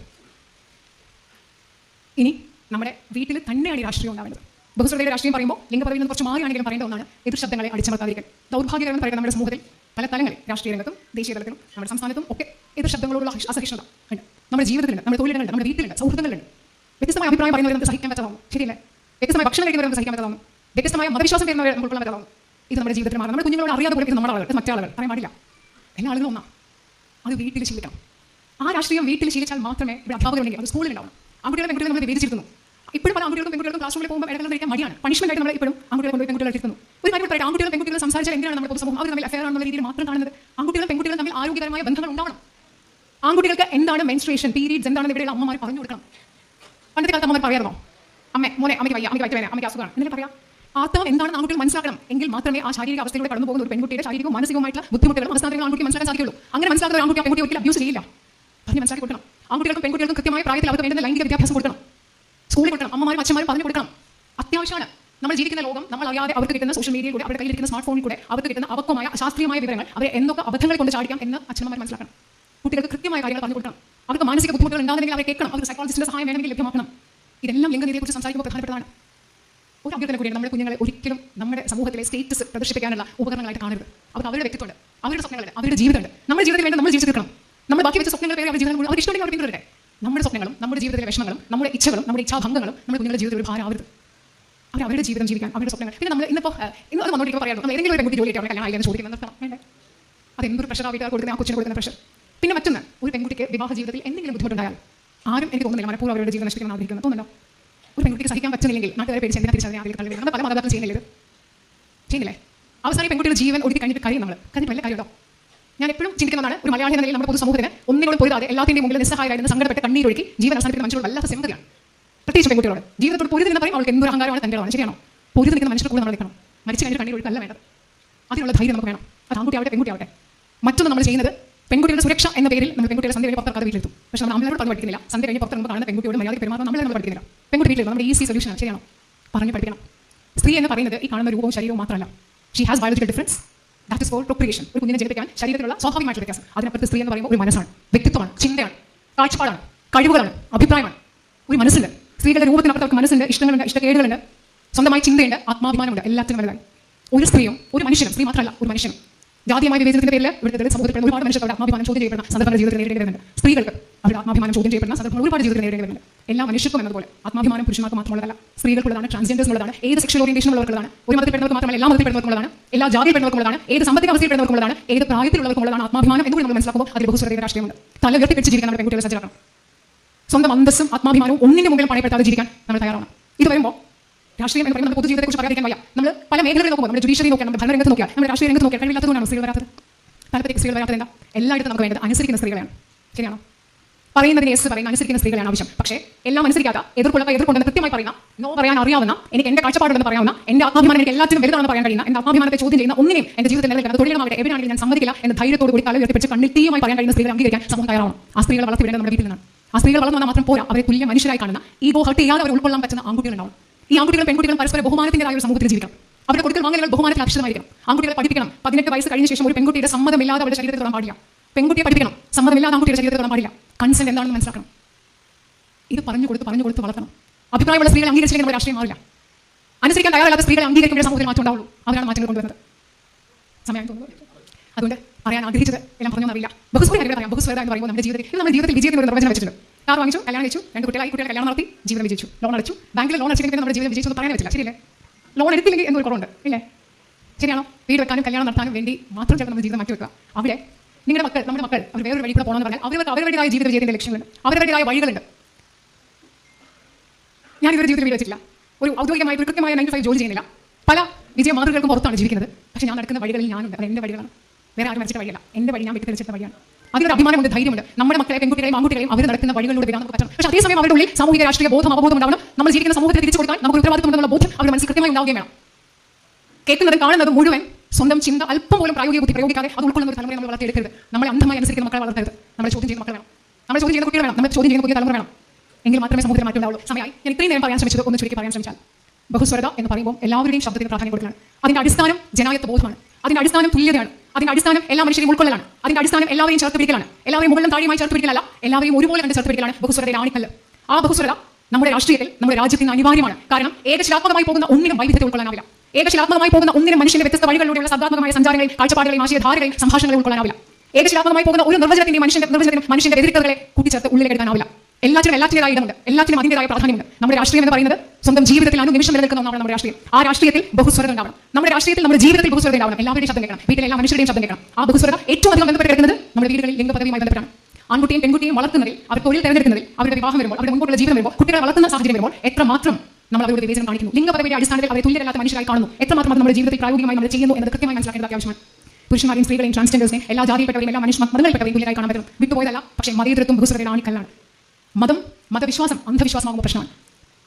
ഇനി നമ്മുടെ വീട്ടിൽ തന്നെയാണ് ഈ രാഷ്ട്രീയം ഉണ്ടാവേണ്ടത്. ബഹുസ്വരതയുടെ രാഷ്ട്രീയം പറയുമ്പോൾ ലിംഗപദവിയിൽ നിന്ന് കുറച്ച് മാറിയാണെങ്കിലും പറയേണ്ട ഒന്നാണ്. എതിർ ശബ്ദങ്ങളെ അടിച്ചമർത്താതിരിക്കൽ. ദൗർഭാഗ്യകരം എന്ന് പറയുന്ന നമ്മുടെ സമൂഹത്തിൽ പല തലങ്ങളിൽ രാഷ്ട്രീയ രംഗത്തും ദേശീയ തലത്തിലും നമ്മുടെ സംസ്ഥാനത്തും ഒക്കെ എതിർ ശബ്ദങ്ങളോടുള്ള അസ- അസഹിഷ്ണുത ഉണ്ട്. നമ്മുടെ ജീവിതത്തിലുണ്ട് നമ്മുടെ തൊഴിലിടങ്ങളുണ്ട് നമ്മുടെ വീട്ടിലുണ്ട് സൗഹൃദങ്ങളുണ്ട് വ്യത്യസ്തമായ അഭിപ്രായം പറയുന്നവരെ നമുക്ക് സഹിക്കാൻ പറ്റാതാവും ശരിയല്ലേ? വ്യത്യസ്തമായ ഭക്ഷണം കഴിക്കുന്നവരെ നമുക്ക് സഹിക്കാൻ പറ്റാതാവും വ്യത്യസ്തമായ മതവിശ്വാസം തരുന്നവരെ നമുക്ക് ഉൾക്കൊള്ളാൻ പറ്റാതാവും ഇത് നമ്മുടെ ജീവിതത്തിൽ മാറും. നമ്മുടെ കുഞ്ഞുങ്ങളോട് അറിയാതെ പോലും നമ്മുടെ ആളുകൾ മറ്റാളുകൾ പറയാൻ പാടില്ല. എല്ലാ ആളുകളും ഒന്നാ. അത് വീട്ടിൽ ശീലിക്കണം ആ രാഷ്ട്രീയം വീട്ടിൽ ശീലിച്ചാൽ മാത്രമേ ഇവിടെ അധ്യാപകരുണ്ടെങ്കിൽ അത് സ്കൂളിൽ ഉണ്ടാവും. കുട്ടികളെ കുട്ടികളെ നമ്മൾ വിവേചിച്ചിരുന്നു ഇപ്പോഴും പല ആൺകുട്ടികൾക്കും പെൺകുട്ടികൾക്കും ക്ലാസ് റൂമിൽ പോകുമ്പോൾ ഇടകളിൽ ധരിക്കാൻ മടിയാണ്. പണിഷ്മെന്റ് ആയിട്ട് നമ്മൾ ഇപ്പോഴും ആൺകുട്ടികളെ കൊണ്ടുപോയി പെൺകുട്ടികളെ എടുക്കുന്നു ഒരു കാര്യം പറയട്ടെ ആൺകുട്ടികളും പെൺകുട്ടികളും സംസാരിച്ചാൽ എന്തിനാണ് നമ്മുടെ പൊതുസമൂഹം? അവർ തമ്മിൽ അഫയർ ആണെന്ന രീതിയിൽ മാത്രം കാണുന്നത് ആൺകുട്ടികളും പെൺകുട്ടികളും തമ്മിൽ ആരോഗ്യകരമായ ബന്ധങ്ങൾ ഉണ്ടാവണം. ആൺകുട്ടികൾക്ക് എന്താണ് മെൻസ്ട്രേഷൻ പീരീഡ്സ് എന്താണെന്ന് ഇവിടെയുള്ള അമ്മമാർ പറഞ്ഞു കൊടുക്കണം. പണ്ടത്തെ കാലത്ത് അമ്മമാർ പറയാമോ അമ്മ മോനെ അമ്മയ്ക്ക് വയ്യ അമ്മയ്ക്ക് വയ്യ അമ്മയ്ക്ക് അസുഖമാണ്. എന്നിട്ട് പറയാം ആത്മം എന്താണെന്ന് ആൺകുട്ടികൾ മനസ്സിലാക്കണം. എങ്കിൽ മാത്രമേ ആ ശാരീരിക അവസ്ഥയിലൂടെ കടന്നു പോകുന്ന ഒരു പെൺകുട്ടിയുടെ ശാരീരികവും മാനസികവുമായിട്ടുള്ള ബുദ്ധിമുട്ടുകളും മനസ്സിലാക്കുന്ന ആൺകുട്ടി മനസ്സിലാക്കാൻ സാധിക്കുള്ളൂ. അങ്ങനെ മനസ്സിലാക്കുന്ന ആൺകുട്ടി പെൺകുട്ടി ഒരിക്കലും അബ്യൂസ് ചെയ്യില്ല. പറഞ്ഞ് മനസ്സിലാക്കി കൊടുക്കണം. ആൺകുട്ടികൾക്കും പെൺകുട്ടികൾക്കും കൃത്യമായ പ്രായത്തിൽ അവർക്ക് വേണ്ടുന്ന ലൈംഗിക വിദ്യാഭ്യാസം കൊടുക്കണം. സ്കൂളിൽ കൊടുക്കണം അമ്മമാരും അച്ഛന്മാരും പറഞ്ഞു കൊടുക്കണം. അത്യാവശ്യമാണ്. നമ്മൾ ജീവിക്കുന്ന ലോകം നമ്മൾ അറിയാതെ അവർക്ക് കിട്ടുന്ന സോഷ്യൽ മീഡിയയിൽ കൂടെ അവരുടെ കയ്യിലിരിക്കുന്ന സ്മാർട്ട് ഫോണിൽ കൂടെ അവർക്ക് കിട്ടുന്ന അപക്വമായ ശാസ്ത്രീയമായ വിവരങ്ങൾ അവരെ എന്തൊക്കെ അബദ്ധങ്ങളെ കൊണ്ട് ചാടിക്കാം എന്ന് അച്ഛനമാർ മനസ്സിലാക്കണം. കുട്ടികൾക്ക് കൃത്യമായ കാര്യങ്ങൾ പറഞ്ഞു കൊടുക്കണം. അവർക്ക് മാനസിക ബുദ്ധിമുട്ടുകൾ ഉണ്ടാകുന്നെങ്കിൽ അവരെ കേൾക്കണം. അവർക്ക് സൈക്കോളജിസ്റ്റിന്റെ സഹായം വേണമെങ്കിൽ ലഭ്യമാക്കണം. ഇതെല്ലാം ലിംഗനീതിയെക്കുറിച്ച് സംസാരിക്കുമ്പോൾ പ്രധാനപ്പെട്ടതാണ്. ഒരു അഭ്യർത്ഥന കൂടിയാണ് നമ്മുടെ കുഞ്ഞുങ്ങളെ ഒരിക്കലും നമ്മുടെ സമൂഹത്തിലെ സ്റ്റേറ്റസ് പ്രദർശിപ്പിക്കാനുള്ള ഉപകരണങ്ങളായിട്ട് കാണരുത്. അവർക്ക് അവരുടെ വ്യക്തിത്വമുണ്ട് അവരുടെ സ്വപ്നങ്ങളുണ്ട് അവരുടെ ജീവിതമുണ്ട്. നമ്മുടെ ജീവിതത്തിൽ വേണ്ടി നമ്മൾ ജീവിച്ചു നമ്മൾ ബാക്കി വെച്ച സ്വപ്നങ്ങൾ പേര് അവരുടെ ജീവിതം അവർ ഇഷ്ടമുണ്ടെങ്കിൽ അവർ പിന്തുടരട്ടെ. നമ്മുടെ സ്വപ്നങ്ങളും നമ്മുടെ ജീവിതത്തിലെ വിഷമങ്ങളും നമ്മുടെ ഇച്ഛകളും നമ്മുടെ ഇച്ഛാഭംഗങ്ങളും നമ്മുടെ കുഞ്ഞുങ്ങളുടെ ജീവിതത്തിൽ ഒരു ഭാരമാവരുത് അവർ അവരുടെ ജീവിതം ജീവിക്കാൻ അവരുടെ സ്വപ്നങ്ങൾ. പിന്നെ നമ്മൾ ഇന്നിപ്പോൾ ഇന്ന് അത് വന്നോണ്ടിരിക്കുമ്പോൾ പറയാം നമ്മൾ ഏതെങ്കിലും ഒരു പെൺകുട്ടി ജോലി കല്യാണം ആയില്ലെന്ന് ചോദിക്കുന്നത് വേണ്ടേ? അത് എന്തൊരു പ്രഷർ ആ വീട്ടുകാർ കൊടുക്കുന്ന ആ കൊച്ചിന് കൊടുക്കുന്ന പ്രഷർ. പിന്നെ മറ്റൊന്ന് ഒരു പെൺകുട്ടിക്ക് വിവാഹ ജീവിതത്തിൽ എന്തെങ്കിലും ബുദ്ധിമുട്ടുണ്ടായാൽ ആരും എനിക്ക് തോന്നുന്നില്ല മനഃപൂർവം അവരുടെ ജീവിതം നശിപ്പിക്കണം ആഗ്രഹിക്കുന്നത് തോന്നുന്നുണ്ടോ? ഒരു പെൺകുട്ടിക്ക് സഹിക്കാൻ പറ്റുന്നില്ലെങ്കിൽ നാട്ടുകാരെ പേടിച്ച് എന്തിനാ തിരിച്ചറിയാൻ ആദ്യം തള്ളി പല മാതാപിതാക്കളും ചെയ്യുന്നില്ല ചെയ്യുന്നില്ലേ? അവസാനം പെൺകുട്ടിയുടെ ജീവൻ ഒടുക്കി കഴിഞ്ഞിട്ട് കഴിയും നമ്മൾ കഴിഞ്ഞിട്ട് വല്ല കാര്യമുണ്ടോ? ഞാൻ എപ്പോഴും ചിന്തിക്കുന്നതാണ് ഒരു മലയാളി എന്ന നിലയിൽ നമ്മുടെ പൊതുസമൂഹത്തിന് ഒന്നിനോട് പൊരുതാതെ എല്ലാത്തിന്റെ മുമ്പിൽ നിസ്സഹായരായിരുന്ന സങ്കടപ്പെട്ട് കണ്ണീരൊഴുക്കി ജീവൻ അവസാനിപ്പിക്കുന്ന മനുഷ്യരോട് വല്ലാത്ത സിമ്പതിയാണ് പ്രത്യേകിച്ച് പെൺകുട്ടികളോട്. ജീവിതത്തോട് പൊരുതി എന്ന് പറയും അവൾക്ക് എന്തൊരു അഹങ്കാരമാണ് തന്റെ ആണ് ശരിയാണോ? പൊരുതി നിൽക്കുന്ന മനുഷ്യർ കൂടെ നമ്മൾ നിൽക്കണം മരിച്ചു കഴിഞ്ഞ കണ്ണീരൊഴുക്കല്ല വേണ്ടത്. അതിനുള്ള ധൈര്യം നമുക്ക് വേണം. അത് ആൺകുട്ടി ആവട്ടെ പെൺകുട്ടി ആവട്ടെ. മറ്റൊന്ന് നമ്മൾ ചെയ്യുന്നത് പെൺകുട്ടികളുടെ സുരക്ഷ എന്ന പേരിൽ നമ്മൾ പെൺകുട്ടികളെ സന്ധ്യ കഴിഞ്ഞ് പുറത്തിറക്കാതെ വീട്ടിലെത്തും പക്ഷേ നമ്മൾ അമ്മയോട് പറഞ്ഞു പഠിക്കുന്നില്ല. സന്ധ്യ കഴിഞ്ഞ് പുറത്തിറങ്ങുമ്പോൾ കാണുന്ന പെൺകുട്ടിയോട് മര്യാദ പെരുമാറും നമ്മളെ നമ്മൾ പഠിക്കുന്നില്ല. പെൺകുട്ടി വീട്ടിൽ നമ്മുടെ ഈസി സൊല്യൂഷൻ ശരിയാണോ? പറഞ്ഞു പഠിക്കണം സ്ത്രീ എന്ന് പറയുന്നത് ഈ കാണുന്ന രൂപവും ശരീരവും മാത്രമല്ല. She has biological difference that is procreation ഒരു കുഞ്ഞിനെ ജനിപ്പിക്കാൻ ശരീരത്തിലുള്ള സ്വാഭാവികമായിട്ടുള്ള വ്യത്യാസം. അതിനപ്പുറത്ത് സ്ത്രീ എന്ന് പറയുമ്പോൾ ഒരു മനസ്സാണ്. വ്യക്തിത്വമാണ് ചിന്തയാണ് കാഴ്ചപ്പാടാണ് കഴിവുകളാണ് അഭിപ്രായമാണ്. ഒരു മനസ്സുണ്ട് സ്ത്രീകളുടെ രൂപത്തിനപ്പുറത്ത് അവർക്ക് മനസ്സുണ്ട് ഇഷ്ടങ്ങളുണ്ട് ഇഷ്ടക്കേടുകളുണ്ട് സ്വന്തമായി ചിന്തയുണ്ട് ആത്മാഭിമാനമുണ്ട് എല്ലാത്തിനും വലുതായി ഒരു സ്ത്രീയും ഒരു മനുഷ്യനും സ്ത്രീ മാത്രമല്ല ഒരു മനുഷ്യനും ജാതീയമായ വിവേചനത്തിന്റെ പേരിൽ ഇവിടുത്തെ സമൂഹത്തിൽ ഒരുപാട് മനുഷ്യരുടെ ആത്മാഭിമാനം ചോദ്യം ചെയ്യപ്പെടുന്ന സന്ദർഭങ്ങൾ ജീവിതത്തിൽ നേരിടേണ്ടി വരുന്നുണ്ട്. സ്ത്രീകൾക്ക് അവരുടെ ആത്മാഭിമാനം ചോദ്യം ചെയ്യപ്പെടുന്ന സന്ദർഭങ്ങൾ ഒരുപാട് ജീവിതത്തിൽ നേരിടേണ്ടി വരുന്നുണ്ട്. എല്ലാ മനുഷ്യർക്കും എന്നതുപോലെ ആത്മാഭിമാനം പുരുഷന്മാർക്ക് മാത്രമുള്ളതല്ല സ്ത്രീകൾക്കുള്ളതാണ് ട്രാൻസ്ജെൻഡേഴ്സ് ഉള്ളതാണ് ഏത് സെക്ഷൽ ഓറിയന്റേഷൻ ഉള്ളവർക്കുള്ളതാണ് ഒരു മതത്തിൽപ്പെടുന്നവർക്ക് മാത്രമല്ല എല്ലാ മതത്തിൽപ്പെടുന്നവർക്കുള്ളതാണ് എല്ലാ ജാതിയിൽപ്പെടുന്നവർക്കുള്ളതാണ് ഏത് സാമ്പത്തിക അവസ്ഥയിൽപ്പെടുന്നവർക്കുള്ളതാണ് ഏത് പ്രായത്തിലുള്ളവർക്കുള്ളതാണ് ആത്മാഭിമാനം എന്ന് നമ്മൾ മനസ്സിലാക്കുമ്പോൾ അതിൽ ബഹുസ്വരതയുടെ രാഷ്ട്രീയമുണ്ട്. തല ഉയർത്തിപ്പിടിച്ച് ജീവിക്കാൻ നമ്മുടെ പെൺകുട്ടികളെ സജ്ജരാക്കണം സ്വന്തം അന്തസ്സും ആത്മാഭിമാനവും ഒന്നിന്റെ മുമ്പിൽ പണയപ്പെടുത്താതെ ജീവിക്കാൻ നമ്മൾ തയ്യാറാണ് ഇത് വരുമ്പോൾ രാഷ്ട്രീയം എന്ന് പറയുന്നത് പൊതുജീവിതത്തെ പറയാതിരിക്കാൻ വയ്യ. നമ്മൾ പല മേഖലകളിൽ നോക്കുമ്പോൾ നമ്മുടെ ജുഡീഷ്യറി നോക്കിയാൽ നമ്മുടെ ഭരണരംഗത്ത് നോക്കിയാൽ നമ്മുടെ രാഷ്ട്രീയ രംഗത്ത് നോക്കിയാൽ കഴിവില്ലാത്തതുകൊണ്ടാണ് സ്ത്രീകൾ വരാത്തത്. താല്പര്യക്ക് സ്ത്രീകൾ വരാത്തത് എന്താ? എല്ലായിടത്തും നമുക്ക് വേണ്ടത് അനുസരിക്കുന്ന സ്ത്രീകളെയാണ്. ശരിയാണോ? പറയുന്നതിന് യെസ് പറയുന്ന അനുസരിക്കുന്ന സ്ത്രീകളാണ് ആവശ്യം. പക്ഷേ എല്ലാം അനുസരിക്കാത്ത എതിർപ്പുള്ളവ എതിർക്കൊണ്ടെന്ന് കൃത്യമായി പറയുന്ന നോ പറയാൻ അറിയാവുന്ന എനിക്ക് എന്റെ കാഴ്ചപ്പാടുണ്ടെന്ന് പറയാവുന്ന എന്റെ ആത്മാഭിമാനം എനിക്ക് എല്ലാത്തിനും വലുതാണെന്ന് പറയാൻ കഴിയുന്ന എന്റെ ആത്മാഭിമാനത്തെ ചോദ്യം ചെയ്യുന്ന ഒന്നിനെയും എന്റെ ജീവിതത്തിൽ നിലനിൽക്കുന്ന തൊഴിലുമാകട്ടെ എവിടെയാണെങ്കിലും ഞാൻ സമ്മതിക്കില്ല എന്ന ധൈര്യത്തോട് കൂടി തല കണ്ണിൽ പറയാൻ കഴിയുന്ന സ്ത്രീകൾ അംഗീകരിക്കാൻ സമൂഹം തയ്യാറാവണം. ആ സ്ത്രീകൾ വളർത്തി വിടേണ്ടത് നമ്മുടെ വീട്ടിൽ നിന്നാണ്. ആ സ്ത്രീകൾ വളർന്നു വന്നാൽ മാത്രം പോരാ. അവരെ തുല്യ മനുഷ്യരായി കാണുന്ന ഈഗോ ഹർട്ട് ചെയ്യാതെ അവർ ഉൾക്കൊള്ളാൻ പറ്റുന്ന ആൺകുട്ടികളുണ്ടാവും ഈ ആൺകുട്ടികളും പെൺകുട്ടികളും പരസ്പര ബഹുമാനത്തിന്റെതായ ഒരു സമൂഹത്തിൽ ജീവിക്കണം. അവരുടെ കൊടുക്കൽ വാങ്ങലുകൾ ബഹുമാനത്തിൽ അധിഷ്ഠിതമായിരിക്കണം. ആൺകുട്ടികളെ പഠിപ്പിക്കണം. പതിനെട്ട് വയസ്സ് കഴിഞ്ഞ ശേഷം ഒരു പെൺകുട്ടിയുടെ സമ്മതമില്ലാതെ അവരുടെ ശരീരത്തിൽ തൊടാൻ പാടില്ല. പെൺകുട്ടിയെ പഠിപ്പിക്കണം. സമ്മതമില്ലാതെ ആൺകുട്ടിയുടെ ശരീരത്തിൽ തൊടാൻ പാടില്ല. കൺസെന്റ് എന്താണെന്ന് മനസ്സിലാക്കണം. ഇത് പറഞ്ഞു കൊടുത്ത് പറഞ്ഞു കൊടുത്ത് വളർത്തണം. അഭിപ്രായമുള്ള സ്ത്രീകളെ അംഗീകരിച്ചില്ലെങ്കിൽ നമ്മുടെ രാഷ്ട്രീയം മാറില്ല. അനുസരിക്കാൻ തയ്യാറല്ലാത്ത സ്ത്രീകളെ അംഗീകരിക്കുന്ന സമൂഹത്തിൽ മാറ്റം ഉണ്ടാവുള്ളൂ. അവരാണ് മാറ്റങ്ങൾ കൊണ്ടുവരുന്നത്. സമയം അതുകൊണ്ട് പറയാൻ ആഗ്രഹിച്ചത് എല്ലാം പറഞ്ഞു അറിയില്ല ബഹുസ്വര കാര്യങ്ങൾ പറയാം എന്ന് പറയുമ്പോൾ നമ്മുടെ ജീവിതത്തിൽ നമ്മുടെ ജീവിതത്തിൽ വിജയത്തിന് ഒരു നിർവചനം വെച്ചിട്ടുണ്ട്. കാർ വാങ്ങിച്ചു കല്യാണം കഴിച്ചു രണ്ട് കുട്ടികളായി കുട്ടികളെ കല്യാണം നടത്തി ജീവിതം വിജയിച്ചു. ലോൺ അടച്ചു. ബാങ്കിൽ ലോൺ അടച്ചില്ലെങ്കിൽ നമ്മുടെ ജീവിതം വിജയിച്ചു പറയാൻ പറ്റില്ല. ശരിയല്ലേ? ലോൺ എടുത്തില്ലെങ്കിൽ എന്നൊരു കുറവുണ്ട്. ഇല്ലേ? ശരിയാണോ? വീട് വെക്കാനും കല്യാണം നടത്താനും വേണ്ടി മാത്രം ചിലപ്പോൾ നമ്മുടെ ജീവിതം മാറ്റി വെക്കുക അവിടെ നിങ്ങളുടെ മക്കൾ നമ്മുടെ മക്കൾ അവർ വേറൊരു വഴി കൂടെ പോകണമെന്ന് പറഞ്ഞാൽ അവർക്ക് അവരുടേതായ ജീവിത വിജയത്തിന്റെ ലക്ഷ്യങ്ങളുണ്ട്. അവരുടേതായ വഴികളുണ്ട്. ഞാൻ ഇവരുടെ ജീവിതത്തിൽ വെച്ചിട്ടില്ല. ഒരു ഔദ്യോഗികമായ കൃത്യമായ നയൻ ഫൈവ് ജോലി ചെയ്യുന്നില്ല. പല വിജയ മാതൃകൾക്കും പുറത്താണ് ജീവിക്കുന്നത്. പക്ഷേ ഞാൻ നടക്കുന്ന വഴികളിൽ ഞാനുണ്ട്. അത് എന്റെ വഴികളാണ്. വേറെ ആരും വരച്ചിട്ട് വഴിയല്ല. എന്റെ വഴി ഞാൻ വിട്ടു തെളിച്ചിട്ട വഴിയാണ്. അതിലൊരു അഭിമാനമുണ്ട് ധൈര്യമുണ്ട്. നമ്മുടെ മക്കളെ പെൺകുട്ടികളെയും ആൺകുട്ടികളെയും അവർ നടക്കുന്ന വഴികളിലൂടെ വരാൻ പറ്റണം. പക്ഷേ അതേസമയം അവരുടെ ഉള്ളിൽ സാമൂഹിക രാഷ്ട്രീയ ബോധം അവബോധം ഉണ്ടാവണം. നമ്മൾ ജീവിക്കുന്ന സമൂഹത്തിൽ തിരിച്ചു കൊടുക്കാൻ നമുക്ക് ഉത്തരവാദിത്തമുണ്ടെന്നുള്ള ബോധം അവരുടെ മനസ്സിൽ കൃത്യമായി ഉണ്ടാവുകയും വേണം. കേൾക്കുന്നതും കാണുന്നതും മുഴുവൻ സ്വന്തം ചിന്ത അല്പം പോലും പ്രായോഗിക ബുദ്ധി പ്രയോഗിക്കാതെ അത് ഉൾക്കൊള്ളുന്ന ഒരു തലമുറ നമ്മൾ വളർത്തിയെടുക്കരുത്. നമ്മളെ അന്ധമായി അനുസരിക്കുന്ന മക്കളെ വളർത്തരുത്. നമ്മളെ ചോദ്യം ചെയ്യുന്ന മക്കളെ വേണം. നമ്മളെ ചോദ്യം ചെയ്യുന്ന കുട്ടികൾ വേണം. നമ്മളെ ചോദ്യം ചെയ്യുന്ന പുതിയ തലമുറ വേണം. എങ്കിൽ മാത്രമേ സമൂഹത്തിൽ മാറ്റം ഉണ്ടാവുള്ളൂ. സമയമായി ഞാൻ ഇത്രയും നേരം പറയാൻ ശ്രമിച്ചത് ഒന്ന് ചുരുക്കി പറയാൻ ശ്രമിച്ചാൽ. ബഹുസ്വരത എന്ന് പറയുമ്പോൾ എല്ലാവരുടെയും ശബ്ദത്തിന് പ്രാധാന്യം കൊടുക്കണം അതിന്റെ അടിസ്ഥാനം ജനായത്വ ബോധമാണ്. അതിന്റെ അടിസ്ഥാനം തുല്യതയാണ്. അതിന്റെ അടിസ്ഥാനം എല്ലാ മനുഷ്യരും ഉൾക്കൊള്ളലാണ്. അതിന്റെ അടിസ്ഥാനം എല്ലാവരെയും ചേർത്ത് പിടിക്കലാണ്. എല്ലാവരെയും മുകളിലും താഴെയുമായി ചേർത്ത് പിടിക്കലല്ല. എല്ലാവരെയും ഒരുപോലെ കണ്ട് ചേർത്ത് പിടിക്കലാണ് ബഹുസ്വരതയുടെ ആണിക്കല്ല്. ആ ബഹുസ്വരത നമ്മുടെ രാഷ്ട്രീയത്തിൽ നമ്മുടെ രാജ്യത്തിന് അനിവാര്യമാണ്. കാരണം ഏകശിലാത്മകമായി പോകുന്ന ഒന്നിനും വൈവിധ്യത്തെ ഉൾക്കൊള്ളാനാവില്ല. ഏകശിലാത്മകമായി പോകുന്ന ഒന്നിനും മനുഷ്യന്റെ വ്യത്യസ്ത വഴികളിലൂടെയുള്ള സർഗാത്മകമായ സഞ്ചാരങ്ങളിൽ കാഴ്ചപ്പാടുകളെയും ആശയധാരകളെയും സംഭാഷണങ്ങളെ ഉൾക്കൊള്ളാനാവില്ല. ഏകശിലാത്മകമായി പോകുന്ന ഒരു നിർവചനത്തിന്റെ മനുഷ്യന്റെ നിർവചനത്തിനും മനുഷ്യന്റെ വ്യതിരിക്തതകളെ കൂട്ടിച്ചേർത്ത് ഉള്ളിലെടുക്കാനാവില്ല എല്ലാത്തിനും എല്ലാത്തിന്റെതായ ഇടമുണ്ട്. എല്ലാത്തിനും അതിന്റെതായ പ്രാധാന്യമുണ്ട്. നമ്മുടെ രാഷ്ട്രീയം എന്ന് പറയുന്നത് സ്വന്തം ജീവിതത്തിൽ അനു നിമിഷം നിലനിൽക്കുന്ന ഒന്നാണ് നമ്മുടെ രാഷ്ട്രീയം. ആ രാഷ്ട്രീയത്തിൽ ബഹുസ്വരത ഉണ്ടാവണം. നമ്മുടെ രാഷ്ട്രീയത്തിൽ നമ്മുടെ ജീവിതത്തിൽ ബഹുസ്വരത ഉണ്ടാവണം. എല്ലാവരുടെയും ശബ്ദം കേൾക്കണം. വീട്ടിലെ എല്ലാ മനുഷ്യരുടെയും ശബ്ദം കേൾക്കണം. ആ ബഹുസ്വരത ഏറ്റവും അധികം ബന്ധപ്പെട്ട് കിടക്കുന്നത് നമ്മുടെ വീടുകളിൽ ലിംഗപദവിയുമായി ബന്ധപ്പെട്ടാണ്. ആൺകുട്ടിയും പെൺകുട്ടിയും വളർത്തുന്നതിൽ അവർ തൊഴിൽ തിരഞ്ഞെടുക്കുന്നതിൽ അവരുടെ വിവാഹം വരുമ്പോൾ അവരുടെ മുൻപോട്ടുള്ള ജീവിതം വരുമ്പോൾ കുട്ടികളെ വളർത്തുന്ന സാഹചര്യം വരുമ്പോൾ എത്ര മാത്രം നമ്മൾ അവരുടെ വിവേചനം കാണിക്കുന്നു. ലിംഗപദവിയുടെ അടിസ്ഥാനത്തിൽ അവരെ തുല്യരല്ലാത്ത മനുഷ്യരായി കാണുന്നു. എത്ര മാത്രം നമ്മുടെ ജീവിതത്തിൽ പ്രായോഗികമായി നമ്മൾ ചെയ്യുന്നു എന്നത് കൃത്യമായി മനസ്സിലാക്കേണ്ട ആവശ്യമാണ്. പുരുഷന്മാരെയും സ്ത്രീകളെയും ട്രാൻസ്ജെൻഡേഴ്സിനെ എല്ലാ ജാതിയിൽപ്പെട്ടവരെയും എല്ലാ മനുഷ്യ മതങ്ങളിൽപ്പെട്ടവരെയും തുല്യരായി കാണാൻ പറ്റും വിട്ടുപോയതല്ല പക്ഷേ മതേതൃത്വം ബഹുസ്വരതയുടെ ആണിക്കല്ലാണ്. മതം മതവിശ്വാസം അന്ധവിശ്വാസമാകുന്ന പ്രശ്നമാണ്.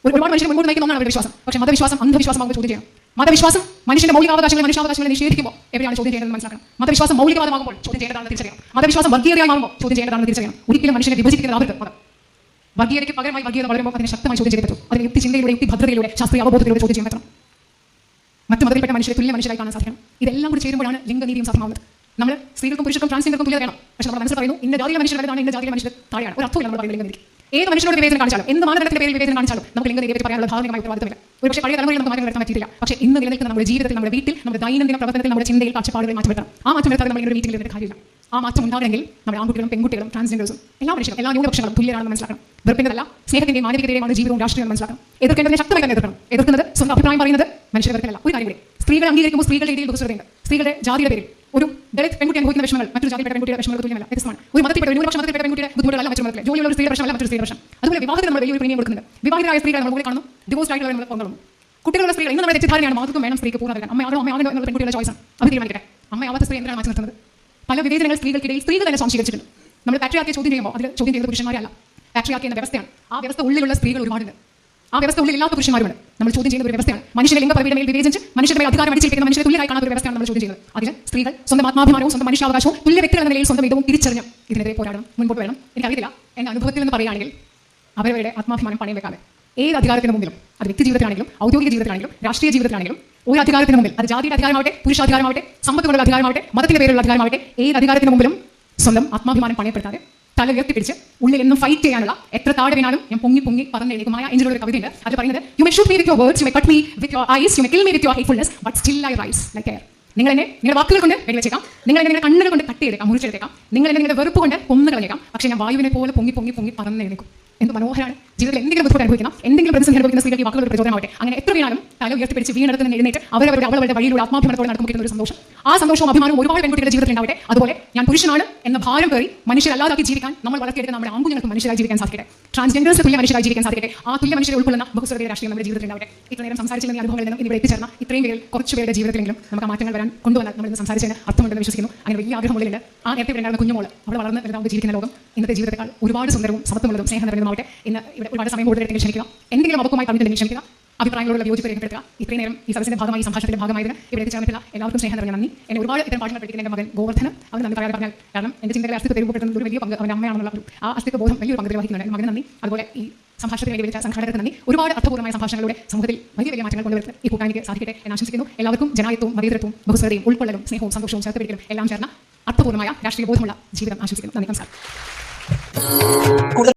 ഒരു- ഒരുപാട് മനുഷ്യർ മുൻപോട്ട് നയിക്കുന്ന ഒന്നാണ് അവരുടെ വിശ്വാസം പക്ഷേ മതവിശ്വാസം അന്ധവിശ്വാസമാകുമ്പോൾ ചോദ്യം ചെയ്യണം മതവിശ്വാസം മനുഷ്യന്റെ മൗലികാവകാശങ്ങളെ മനുഷ്യാവകാശങ്ങളെ നിഷേധിക്കുമ്പോൾ എവിടെയാണ് ചോദ്യം ചെയ്യേണ്ടത് മനസ്സിലാക്കണം. മതവിശ്വാസം മൗലികവാദമാകുമ്പോൾ ചോദ്യം ചെയ്യേണ്ടതാണ് തിരിച്ചറിയണം. മതവിശ്വാസം വർഗീയതയായി മാറുമ്പോൾ ചോദ്യം ചെയ്യേണ്ടതാണ് തിരിച്ചറിയണം. ഒരിക്കലും മനുഷ്യനെ വിഭജിക്കുന്നത് അവർക്ക് മതം. വർഗീയതയ്ക്ക് പകരമായി വർഗീയത വളരുമ്പോൾ അതിനെ ശക്തമായി ചോദ്യം ചെയ്യപ്പെട്ടു അതിന് യുക്തി ചിന്തയിലൂടെ യുക്തി ഭദ്രതയിലൂടെ ശാസ്ത്രീയ അവബോധത്തിലൂടെ ചോദ്യം ചെയ്യാൻ പറ്റണം. മറ്റു മതത്തിൽപ്പെട്ട മനുഷ്യരെ തുല്യ മനുഷ്യരായി കാണാൻ സാധിക്കണം. ഇതെല്ലാം കൂടി ചേരുമ്പോഴാണ് ലിംഗനീതിയും സാധ്യമാവുന്നത് നമ്മൾ സ്ത്രീകൾക്കും പുരുഷർക്കും ട്രാൻസ്ജെൻഡർക്കും തുല്യത വേണം പക്ഷേ നമ്മുടെ മനസ്സിൽ പറയുന്നു ഇന്ന ജാതിയിലെ വലുതാണ് ഇന്ന ജാതിയിലെ മനുഷ്യർ താഴെയാണ്. ഒരു അർത്ഥമില്ല നമ്മൾ പറയുന്നത് ലിംഗനീതി ഏത് മനുഷ്യനോട് വിവേചനം കാണിച്ചാലും എന്ത് മാനദണ്ഡത്തിന്റെ പേരിൽ വിവേചനം കാണിച്ചാലും നമുക്ക് ലിംഗനീതിയെ പറ്റി പറയാനുള്ള ധാർമ്മികമായ ഉത്തരവാദിത്തമില്ല ഒരു പക്ഷേ പഴയ തലമുറയിൽ നമുക്ക് മാറ്റം വരുത്താൻ പറ്റിയില്ല പക്ഷേ ഇന്ന് നിലനിൽക്കുന്ന നമ്മുടെ ജീവിതത്തിൽ നമ്മുടെ വീട്ടിൽ നമ്മുടെ ദൈനംദിന പ്രവർത്തനത്തിൽ നമ്മുടെ ചിന്തയിൽ കാഴ്ചപ്പാടുകൾ മാറ്റം വരുത്തണം ആ മാറ്റം വരുത്താതെ നമ്മൾ ഒരു മീറ്റിംഗിൽ ഇരുന്നിട്ട് കാര്യമില്ല. ആ മാറ്റം ഉണ്ടാകണമെങ്കിൽ നമ്മുടെ ആൺകുട്ടികളും പെൺകുട്ടികളും ട്രാൻസ്ജെൻഡേഴ്സും എല്ലാ മനുഷ്യരും എല്ലാ ന്യൂനപക്ഷങ്ങളും തുല്യരാണെന്ന് മനസ്സിലാക്കണം. വെറുപ്പിനതല്ല സ്നേഹത്തിന്റെയും മാനവികതയുമാണ് ജീവിതവും രാഷ്ട്രീയം മനസ്സിലാക്കണം. എതിർക്കേണ്ടതിനെ ശക്തമായി തന്നെ എതിർക്കണം. എതിർക്കുന്നത് സ്വന്തം അഭിപ്രായം പറയുന്നത് മനുഷ്യരെ വെറുപ്പിനല്ല. ഒരു കാര്യം കൂടി സ്ത്രീകളെ അംഗീകരിക്കുമ്പോൾ സ്ത്രീകളുടെ ഇടയിൽ ബഹുസ്വരതയുണ്ട്. സ്ത്രീകളുടെ ജാതിയുടെ പേരിൽ ഒരു ദളിത് പെൺകുട്ടി അനുഭവിക്കുന്ന വിഷമങ്ങൾ മറ്റൊരു ജാതിപ്പെട്ട പെൺകുട്ടിയുടെ വിഷമങ്ങൾ തുല്യമല്ല വ്യത്യസ്തമാണ്. ഒരു മതത്തിൽപ്പെട്ട ഒരു ന്യൂനപക്ഷ മതത്തിൽപ്പെട്ട പെൺകുട്ടിയുടെ ബുദ്ധിമുട്ടല്ല മറ്റൊരു മതത്തിലെ. ജോലിയുള്ള ഒരു സ്ത്രീയുടെ പ്രശ്നമല്ല മറ്റൊരു സ്ത്രീയുടെ പ്രശ്നം. അതുപോലെ വിവാഹത്തിൽ നമ്മൾ വലിയൊരു പ്രീമിയം കൊടുക്കുന്നുണ്ട്. വിവാഹിതരായ സ്ത്രീകളെ നമ്മൾ കൂടി കാണുന്നു. ഡിവോഴ്സ് ആയിട്ടുള്ള നമ്മൾ കാണുന്നു കുട്ടികളുടെ സ്ത്രീകൾ ഇന്ന് നമ്മുടെ തെറ്റിദ്ധാരണയാണ് മാതൃത്വം വേണം സ്ത്രീക്ക് പൂർണ അമ്മ ആണോ അമ്മ എന്നുള്ള പെൺകുട്ടിയുടെ ചോയ്സാണ് അത് തീരുമാനിക്കട്ടെ. അമ്മയാവാത്ത സ്ത്രീ എന്തിനാണ് മാറ്റി നിർത്തുന്നത്? പല വിവേചനങ്ങൾ സ്ത്രീകൾക്കിടയിൽ സ്ത്രീകൾ തന്നെ സംശീകരിച്ചിട്ടുണ്ട് നമ്മൾ പാട്രിയാക്കിയെ ചോദ്യം ചെയ്യുമ്പോൾ അതിൽ ചോദ്യം ചെയ്യുന്നത് പുരുഷന്മാരല്ല പാട്രിയാർക്കി എന്ന വ്യവസ്ഥയാണ്. ആ വ്യവസ്ഥ ഉള്ളിലുള്ള സ്ത്രീകൾ ഒരുപാടുണ്ട്. ആ വ്യവസ്ഥ ഉള്ളിൽ ഇല്ലാത്ത പുരുഷന്മാരുണ്ട് നമ്മൾ ചോദ്യം ചെയ്യുന്ന ഒരു വ്യവസ്ഥയാണ്. മനുഷ്യ ലിംഗ പദവിയുടെ മേൽ വിവേചിച്ച് മനുഷ്യരുടെ മേൽ അധികാരം അടിച്ചിരിക്കുന്ന മനുഷ്യരെ തുല്യരായി കാണുന്ന ഒരു വ്യവസ്ഥയാണ് നമ്മൾ ചോദ്യം ചെയ്യുന്നത്. അതിൽ സ്ത്രീകൾ സ്വന്തം ആത്മാഭിമാനവും സ്വന്തം മനുഷ്യാവകാശവും തുല്യ വ്യക്തികൾ എന്ന നിലയിൽ സ്വന്തം ഇതവും തിരിച്ചറിഞ്ഞ് ഇതിനെതിരെ പോരാടണം മുൻപോട്ട് വേണം എനിക്കറിയില്ല എന്റെ അനുഭവത്തിൽ നിന്ന് പറയുകയാണെങ്കിൽ അവരവരുടെ ആത്മാഭിമാനം പണയം വെക്കാതെ ഏത് അധികാരത്തിന് മുമ്പിലും അത് വ്യക്തി ജീവിതത്തിലാണെങ്കിലും ഔദ്യോഗിക ജീവിതത്തിലാണെങ്കിലും രാഷ്ട്രീയ ജീവിതത്തിലാണെങ്കിലും ഒരു അധികാരത്തിന് മുമ്പിൽ അത് ജാതിയുടെ അധികാരമാവട്ടെ പുരുഷാധികാരമാവട്ടെ സമ്പത്ത് കൊണ്ടുള്ള അധികാരമാവട്ടെ മതത്തിന്റെ പേരിലുള്ള അധികാരമാവട്ടെ ഏത് അധികാരത്തിന് മുമ്പിലും സ്വന്തം ആത്മാഭിമാനം പണയപ്പെടുത്താതെ തല ഉയർത്തിപ്പിടിച്ച് ഉള്ളിൽ എന്നും ഫൈറ്റ് ചെയ്യാനുള്ള എത്ര താഴെ വീണാലും ഞാൻ പൊങ്ങി പൊങ്ങി പറഞ്ഞ എഴുതുമായ എഞ്ചിനുള്ള ഒരു കവിതയുണ്ട്. അത് പറയുന്നത് യു മെ shoot me with your words you മെ cut me with your eyes U മെ kill me with your ഹേറ്റ്ഫുൾനെസ് but still I rice like air നിങ്ങൾ എന്നെ നിങ്ങളുടെ വാക്കുകൾ കൊണ്ട് വെടിവെച്ചേക്കാം നിങ്ങൾ എന്നെ നിങ്ങളുടെ കണ്ണുകൾ കൊണ്ട് കട്ട് ചെയ്തേക്കാം മുറിച്ചെടുത്തേക്കാം. നിങ്ങൾ എന്നെ നിങ്ങളുടെ വെറുപ്പ് കൊണ്ട് കൊന്നു കളഞ്ഞേക്കാം. പക്ഷേ ഞാൻ വായുവിനെ പോലെ പൊങ്ങി പൊങ്ങി പൊങ്ങി പറന്ന് എഴുന്നേക്കും എന്ത് മനോഹരമാണ് ജീവിതത്തിൽ എന്തെങ്കിലും ബുദ്ധിമുട്ട് അനുഭവിക്കണം. എന്തെങ്കിലും പ്രതിസന്ധി അനുഭവിക്കുന്ന സ്ത്രീകൾക്ക് വാക്കുകൾ ഒരു പ്രചോദനമാവട്ടെ. അങ്ങനെ എത്ര വീണാലും തല ഉയർത്തിപ്പിടിച്ച് വീണെടുത്ത് എഴുന്നേറ്റ് അവരവരുടെ അവളുടെ വഴിയിലൂടെ ആത്മാഭിമാനത്തോടെ നടക്കുമ്പോൾ ഒരു സന്തോഷം. ആ സന്തോഷവും അഭിമാനവും ഒരുപാട് പെൺകുട്ടികളുടെ ജീവിതത്തിൽ ഉണ്ടാവട്ടെ. അതുപോലെ ഞാൻ പുരുഷനാണ് എന്ന ഭാരം കയറി മനുഷ്യരല്ലാതാക്കി ജീവിക്കാൻ നമ്മൾ വളർത്തിയെടുക്കുന്ന നമ്മുടെ ആൺകുഞ്ഞുങ്ങൾക്ക് മനുഷ്യരായി ജീവിക്കാൻ സാധിക്കട്ടെ. ട്രാൻസ്ജെൻഡേഴ്സ് തുല്യ മനുഷ്യരായി ജീവിക്കാൻ സാധിക്കട്ടെ. ആ തുല്യ മനുഷ്യരെ ഉൾക്കൊള്ളുന്ന ബഹുസ്വരതയുടെ രാഷ്ട്രീയം നമ്മുടെ ജീവിതത്തിൽ ഉണ്ടാവട്ടെ. ഇത്ര നേരം സംസാരിച്ചിരുന്ന അനുഭവങ്ങളിൽ നിന്നും ഇവിടെ എത്തിച്ചേർന്ന ഇത്രയും പേരിൽ കുറച്ച് പേരുടെ ജീവിതത്തിലെങ്കിലും നമുക്ക് മാറ്റങ്ങൾ വരാൻ കൊണ്ടുവന്നാൽ നമ്മൾ സംസാരിച്ചതിന് അർത്ഥമുണ്ടെന്ന് വിശ്വസിക്കുന്നു. അങ്ങനെ വലിയ ആഗ്രഹമുള്ളിലുണ്ട് ആ നേരത്തെ ഉണ്ടായിരുന്ന കുഞ്ഞുമോൾ അവൾ വളർന്ന് വലുതാവുമ്പോൾ ജീവിക്കുന്ന ലോകം ഇന്നത്തെ ജീവിതത്തെക്കാൾ ഒരുപാട് സുന്ദരവും സമത്വമുള്ളതും സ്നേഹം നിറഞ്ഞതുമാവട്ടെ ഇന്ന് ഇവിടെ ഒരുപാട് സമയം കൂടുതലായിട്ട് ക്ഷമിക്കുക എന്തെങ്കിലും അവക്കുമായി പറഞ്ഞിട്ടുണ്ടെങ്കിൽ ക്ഷമിക്കുക അഭിപ്രായങ്ങളോടുള്ള വിയോജിപ്പ് രേഖപ്പെടുത്തുക. ഇത്രയും നേരം ഈ സദസ്സിന്റെ ഭാഗമായി സംഭാഷണത്തിന്റെ ഭാഗമായതിന് ഇവിടെ എത്തിച്ചേർന്നിട്ടുള്ള എല്ലാവർക്കും സ്നേഹം നിറഞ്ഞ നന്ദി. എന്നെ ഒരുപാട് ഇത്തരം പാഠങ്ങൾ പഠിക്കുന്ന എന്റെ മകൻ ഗോവർദ്ധന അവൻ നന്ദി പറയാതെ പറഞ്ഞാൽ കാരണം എന്റെ ചിന്തകളെ അസ്തിത്വ രൂപപ്പെടുത്തുന്ന ഒരു വലിയ പങ്ക് അവന്റെ അമ്മയാണെന്നുള്ള ഒരു ആ അസ്തിത്വ ബോധം വലിയൊരു പങ്ക് വഹിക്കുന്നുണ്ട് എന്റെ മകൻ നന്ദി. അതുപോലെ ഈ സംഭാഷണത്തിന് വേണ്ടി വിളിച്ച സംഘാടകർക്ക് നന്ദി. ഒരുപാട് അർത്ഥപൂർണമായ സംഭാഷണങ്ങളുടെ സമൂഹത്തിൽ വലിയ വലിയ മാറ്റങ്ങൾ കൊണ്ടുവരുത്ത് ഈ കൂട്ടാനിക്ക് സാധിക്കട്ടെ എന്ന് ആശംസിക്കുന്നു. എല്ലാവർക്കും ജനായത്വവും മതേതരത്വവും ബഹുസ്വതയും ഉൾക്കൊള്ളലും സ്നേഹവും സന്തോഷവും ചേർത്ത് പിടിക്കലും എല്ലാം ചേർന്ന അർത്ഥപൂർണമായ രാഷ്ട്രീയ ബോധമുള്ള ജീവിതം ആശംസിക്കുന്നു. നന്ദി നമസ്കാരം.